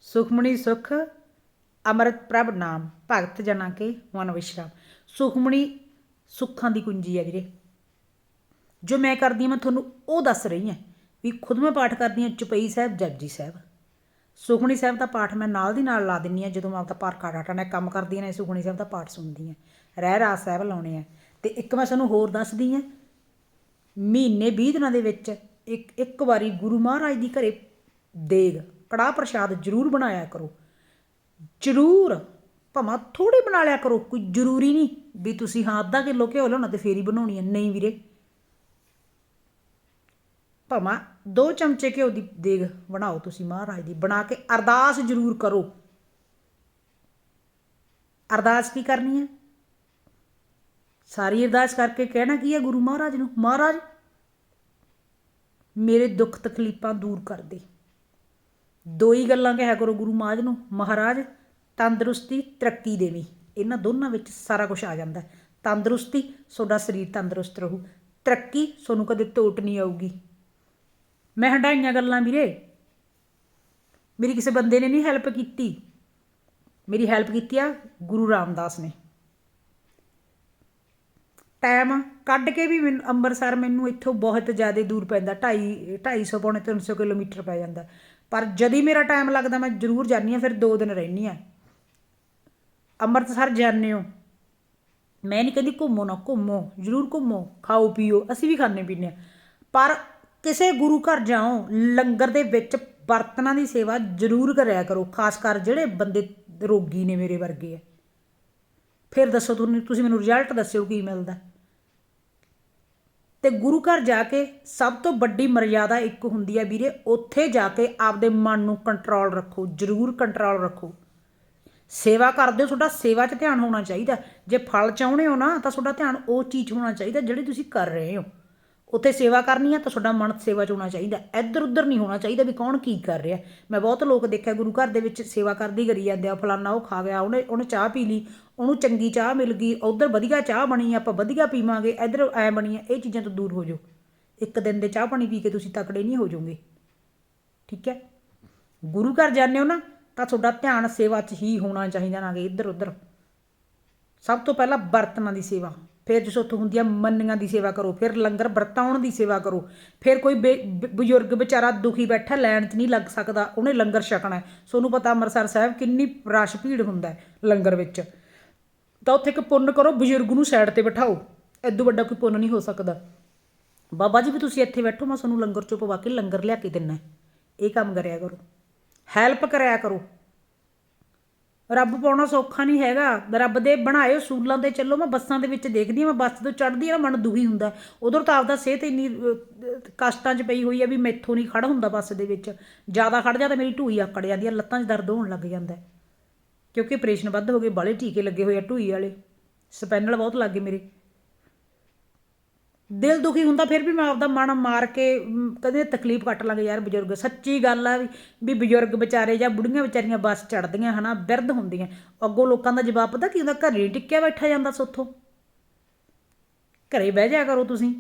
ਸੁਖਮਣੀ ਸੁਖ, ਅੰਮ੍ਰਿਤ ਪ੍ਰਭ ਨਾਮ, ਭਗਤ ਜਨਾਂ ਕੇ ਮਨ ਵਿਸ਼ਰਾਮ। ਸੁਖਮਣੀ ਸੁੱਖਾਂ ਦੀ ਕੁੰਜੀ ਹੈ ਵੀਰੇ। ਜੋ ਮੈਂ ਕਰਦੀ ਹਾਂ, ਮੈਂ ਤੁਹਾਨੂੰ ਉਹ ਦੱਸ ਰਹੀ ਹਾਂ ਵੀ ਖੁਦ ਮੈਂ ਪਾਠ ਕਰਦੀ ਹਾਂ ਚੁਪਈ ਸਾਹਿਬ, ਜਪਜੀ ਸਾਹਿਬ। ਸੁਖਮਣੀ ਸਾਹਿਬ ਦਾ ਪਾਠ ਮੈਂ ਨਾਲ ਦੀ ਨਾਲ ਲਾ ਦਿੰਨੀ ਆ ਜਦੋਂ ਮੈਂ ਆਪਦਾ ਪਾਠ ਕਾਟਾ ਨੇ ਕੰਮ ਕਰਦੀ ਹਾਂ, ਨਾ ਸੁਖਮਨੀ ਸਾਹਿਬ ਦਾ ਪਾਠ ਸੁਣਦੀ ਹਾਂ। ਰਹਿ ਰਾਸ ਸਾਹਿਬ ਲਾਉਣੇ ਆ। ਤੇ ਇੱਕ ਮੈਂ ਤੁਹਾਨੂੰ ਹੋਰ ਦੱਸਦੀ ਹਾਂ, ਮਹੀਨੇ 20 ਦਿਨਾਂ ਦੇ ਵਿੱਚ ਇੱਕ ਇੱਕ ਵਾਰੀ ਗੁਰੂ ਮਹਾਰਾਜ ਦੀ ਘਰੇ ਦੇਗ, ਕੜਾਹ ਪ੍ਰਸ਼ਾਦ ਜ਼ਰੂਰ ਬਣਾਇਆ ਕਰੋ। ਜ਼ਰੂਰ, ਭਾਵੇਂ ਥੋੜੀ ਬਣਾ ਲਿਆ ਕਰੋ, ਕੋਈ ਜ਼ਰੂਰੀ ਨਹੀਂ ਵੀ ਤੁਸੀਂ ਹਾਂ ਅੱਧਾ ਕਿਲੋ ਘਿਓ ਲਿਆਉਣਾ ਤੇ ਫੇਰ ਹੀ ਬਣਾਉਣੀ ਹੈ। ਨਹੀਂ ਵੀਰੇ। ਭਾਵੇਂ ਦੋ ਚਮਚੇ ਘਿਓ ਦੀ ਦੇਗ ਬਣਾਓ ਤੁਸੀਂ ਮਹਾਰਾਜ ਦੀ, ਬਣਾ ਕੇ ਅਰਦਾਸ ਜ਼ਰੂਰ ਕਰੋ। ਅਰਦਾਸ ਕੀ ਕਰਨੀ ਹੈ? ਸਾਰੀ ਅਰਦਾਸ ਕਰਕੇ ਕਹਿਣਾ ਕੀ ਹੈ ਗੁਰੂ ਮਹਾਰਾਜ ਨੂੰ? ਮਹਾਰਾਜ ਮੇਰੇ ਦੁੱਖ ਤਕਲੀਫਾਂ ਦੂਰ ਕਰ ਦੇ। ਦੋ ਹੀ ਗੱਲਾਂ ਕਿਹਾ ਕਰੋ ਗੁਰੂ ਮਹਾਰਾਜ ਨੂੰ, ਮਹਾਰਾਜ ਤੰਦਰੁਸਤੀ, ਤਰੱਕੀ ਦੇਵੀਂ। ਇਹਨਾਂ ਦੋਨਾਂ ਵਿੱਚ ਸਾਰਾ ਕੁਝ ਆ ਜਾਂਦਾ ਤੰਦਰੁਸਤੀ ਤੁਹਾਡਾ ਸਰੀਰ ਤੰਦਰੁਸਤ ਰਹੂ। ਤਰੱਕੀ ਤੁਹਾਨੂੰ ਕਦੇ ਟੋਟ ਨਹੀਂ ਆਊਗੀ। ਮੈਂ ਹੰਡਾਈਆਂ ਗੱਲਾਂ ਵੀਰੇ। ਮੇਰੀ ਕਿਸੇ ਬੰਦੇ ਨੇ ਨਹੀਂ ਹੈਲਪ ਕੀਤੀ। ਮੇਰੀ ਹੈਲਪ ਕੀਤੀ ਆ ਗੁਰੂ ਰਾਮਦਾਸ ਨੇ। ਟਾਈਮ ਕੱਢ ਕੇ ਵੀ ਮੈਨੂੰ ਅੰਮ੍ਰਿਤਸਰ ਮੈਨੂੰ ਇੱਥੋਂ ਬਹੁਤ ਜ਼ਿਆਦਾ ਦੂਰ ਪੈਂਦਾ 2.5 250 ਪੌਣੇ 300 ਕਿਲੋਮੀਟਰ ਪੈ ਜਾਂਦਾ। ਪਰ ਜਦੀ ਮੇਰਾ ਟਾਈਮ ਲੱਗਦਾ ਮੈਂ ਜ਼ਰੂਰ ਜਾਂਦੀ ਹਾਂ, ਫਿਰ ਦੋ ਦਿਨ ਰਹਿੰਦੀ ਹਾਂ। ਅੰਮ੍ਰਿਤਸਰ ਜਾਂਦੇ ਹੋ। ਮੈਂ ਨਹੀਂ ਕਦੀ ਘੁੰਮੋ ਨਾ, ਘੁੰਮੋ, ਜ਼ਰੂਰ ਘੁੰਮੋ, ਖਾਓ, ਪੀਓ, ਅਸੀਂ ਵੀ ਖਾਣੇ ਪੀਂਦੇ ਹਾਂ। ਪਰ ਕਿਸੇ ਗੁਰੂ ਘਰ ਜਾਓ, ਲੰਗਰ ਦੇ ਵਿੱਚ ਬਰਤਨਾਂ ਦੀ ਸੇਵਾ ਜ਼ਰੂਰ ਕਰਿਆ ਕਰੋ, ਖਾਸ ਕਰ ਜਿਹੜੇ ਬੰਦੇ ਰੋਗੀ ਨੇ ਮੇਰੇ ਵਰਗੇ ਆ। ਫਿਰ ਦੱਸੋ ਤੁਹਾਨੂੰ ਤੁਸੀਂ ਮੈਨੂੰ ਰਿਜ਼ਲਟ ਦੱਸਿਓ ਕੀ ਮਿਲਦਾ। ਤੇ ਗੁਰੂ ਘਰ ਜਾ ਕੇ ਸਭ ਤੋਂ ਵੱਡੀ ਮਰਿਆਦਾ ਇੱਕ ਹੁੰਦੀ ਹੈ ਵੀਰੇ, ਉੱਥੇ ਜਾ ਕੇ ਆਪਦੇ ਮਨ ਨੂੰ ਕੰਟਰੋਲ ਰੱਖੋ, ਜ਼ਰੂਰ ਕੰਟਰੋਲ ਰੱਖੋ। ਸੇਵਾ ਕਰਦੇ ਹੋ, ਤੁਹਾਡਾ ਸੇਵਾ 'ਚ ਧਿਆਨ ਹੋਣਾ ਚਾਹੀਦਾ। ਜੇ ਫਲ ਚਾਹੁੰਦੇ ਹੋ ਨਾ, ਤਾਂ ਤੁਹਾਡਾ ਧਿਆਨ ਉਹ ਚੀਜ਼ ਹੋਣਾ ਚਾਹੀਦਾ ਜਿਹੜੀ ਤੁਸੀਂ ਕਰ ਰਹੇ ਹੋ। ਉੱਥੇ ਸੇਵਾ ਕਰਨੀ ਆ ਤਾਂ ਤੁਹਾਡਾ ਮਨ ਸੇਵਾ 'ਚ ਹੋਣਾ ਚਾਹੀਦਾ। ਇੱਧਰ ਉੱਧਰ ਨਹੀਂ ਹੋਣਾ ਚਾਹੀਦਾ ਵੀ ਕੌਣ ਕੀ ਕਰ ਰਿਹਾ। ਮੈਂ ਬਹੁਤ ਲੋਕ ਦੇਖਿਆ ਗੁਰੂ ਘਰ ਦੇ ਵਿੱਚ ਸੇਵਾ ਕਰਦੀ ਕਰੀ ਜਾਂਦੇ ਆ, ਫਲਾਨਾ ਉਹ ਖਾ ਗਿਆ ਉਹਨੇ ਉਹਨੇ ਚਾਹ ਪੀ ਲਈ ਉਹਨੂੰ ਚੰਗੀ ਚਾਹ ਮਿਲ ਗਈ, ਉਧਰ ਵਧੀਆ ਚਾਹ ਬਣੀ ਆਪਾਂ ਵਧੀਆ ਪੀਵਾਂਗੇ, ਇੱਧਰ ਐ ਬਣੀ ਇਹ ਚੀਜ਼ਾਂ ਤੋਂ ਦੂਰ ਹੋ ਜਾਓ। ਇੱਕ ਦਿਨ ਦੇ ਚਾਹ ਪਾਣੀ ਪੀ ਕੇ ਤੁਸੀਂ ਤਕੜੇ ਨਹੀਂ ਹੋ ਜਾਓਗੇ। ਠੀਕ ਹੈ? ਗੁਰੂ ਘਰ ਜਾਂਦੇ ਹੋ ਨਾ, ਤਾਂ ਤੁਹਾਡਾ ਧਿਆਨ ਸੇਵਾ 'ਚ ਹੀ ਹੋਣਾ ਚਾਹੀਦਾ ਨਾ ਕਿ ਇੱਧਰ ਉੱਧਰ। ਸਭ ਤੋਂ ਪਹਿਲਾਂ ਬਰਤਨਾਂ ਦੀ ਸੇਵਾ, ਫਿਰ ਜਿਸ ਉੱਥੋਂ ਹੁੰਦੀ ਆ ਮੰਨੀਆਂ ਦੀ ਸੇਵਾ ਕਰੋ, ਫਿਰ ਲੰਗਰ ਵਰਤਾਉਣ ਦੀ ਸੇਵਾ ਕਰੋ, ਫਿਰ ਕੋਈ ਬੇ- ਬਜ਼ੁਰਗ ਵਿਚਾਰਾ ਦੁਖੀ ਬੈਠਾ, ਲੈਣ 'ਚ ਨਹੀਂ ਲੱਗ ਸਕਦਾ, ਉਹਨੇ ਲੰਗਰ ਛਕਣਾ ਹੈ। ਤੁਹਾਨੂੰ ਪਤਾ ਅੰਮ੍ਰਿਤਸਰ ਸਾਹਿਬ ਕਿੰਨੀ ਰਸ਼ ਭੀੜ ਹੁੰਦਾ ਲੰਗਰ ਵਿੱਚ। ਤਾਂ ਉੱਥੇ ਇੱਕ ਪੁੰਨ ਕਰੋ, ਬਜ਼ੁਰਗ ਨੂੰ ਸਾਈਡ ਤੇ ਬਿਠਾਓ। ਐਦੋਂ ਵੱਡਾ ਕੋਈ ਪੁੰਨ ਨਹੀਂ ਹੋ ਸਕਦਾ। ਬਾਬਾ ਜੀ ਵੀ ਤੁਸੀਂ ਇੱਥੇ ਬੈਠੋ, ਮੈਂ ਤੁਹਾਨੂੰ ਲੰਗਰ ਚੋਂ ਪਵਾ ਕੇ ਲੰਗਰ ਲਿਆ ਕੇ ਦਿੰਨਾ। ਇਹ ਕੰਮ ਕਰਿਆ ਕਰੋ। ਹੈਲਪ ਕਰਿਆ ਕਰੋ। ਰੱਬ ਪਾਉਣਾ ਸੌਖਾ ਨਹੀਂ ਹੈਗਾ। ਰੱਬ ਦੇ ਬਣਾਏ ਅਸੂਲਾਂ ਤੇ ਚੱਲੋ, ਮੈਂ ਬੱਸਾਂ ਦੇ ਵਿੱਚ ਦੇਖਦੀ ਹਾਂ, ਮੈਂ ਬੱਸ ਤੋਂ ਚੜ੍ਹਦੀ ਹਾਂ, ਮਨ ਦੁਖੀ ਹੁੰਦਾ। ਉਧਰ ਤਾਂ ਆਪਦਾ ਸਿਹਤ ਇੰਨੀ ਕਸ਼ਟਾਂ 'ਚ ਪਈ ਹੋਈ ਹੈ ਵੀ ਮੈਥੋਂ ਨਹੀਂ ਖੜਾ ਹੁੰਦਾ ਬੱਸ ਦੇ ਵਿੱਚ। ਜ਼ਿਆਦਾ ਖੜ ਜਾ ਤਾਂ ਮੇਰੀ ਢੂਈ ਆਕੜ ਜਾਂਦੀ ਹੈ, ਲੱਤਾਂ 'ਚ ਦਰਦ ਹੋਣ ਲੱਗ ਜਾਂਦਾ ਕਿਉਂਕਿ ਆਪਰੇਸ਼ਨ ਵੱਧ ਹੋ ਗਏ ਬਾਲੇ ਟੀਕੇ ਲੱਗੇ ਹੋਏ ਆ ਢੂਈ ਵਾਲੇ। ਸਪੈਨਲ ਬਹੁਤ ਲੱਗ ਗਏ ਮੇਰੇ। ਦਿਲ ਦੁਖੀ ਹੁੰਦਾ, ਫਿਰ ਵੀ ਮੈਂ ਆਪਦਾ ਮਨ ਮਾਰ ਕੇ ਕਦੇ ਤਕਲੀਫ ਕੱਟ ਲਾਂਗੇ ਯਾਰ ਬਜ਼ੁਰਗ। ਸੱਚੀ ਗੱਲ ਆ ਵੀ ਬਜ਼ੁਰਗ ਵਿਚਾਰੇ ਜਾਂ ਬੁੜੀਆਂ ਵਿਚਾਰੀਆਂ ਬੱਸ ਚੜਦੀਆਂ ਹਨਾ, ਬਿਰਧ ਹੁੰਦੀਆਂ। ਅੱਗੋਂ ਲੋਕਾਂ ਦਾ ਜਵਾਬ ਪਤਾ ਕੀ ਹੁੰਦਾ? ਘਰੇ ਹੀ ਟਿੱਕਿਆ ਬੈਠਾ ਜਾਂਦਾ ਸੋਥੋਂ ਘਰੇ ਬਹਿ ਜਾ ਕਰੋ ਤੁਸੀਂ।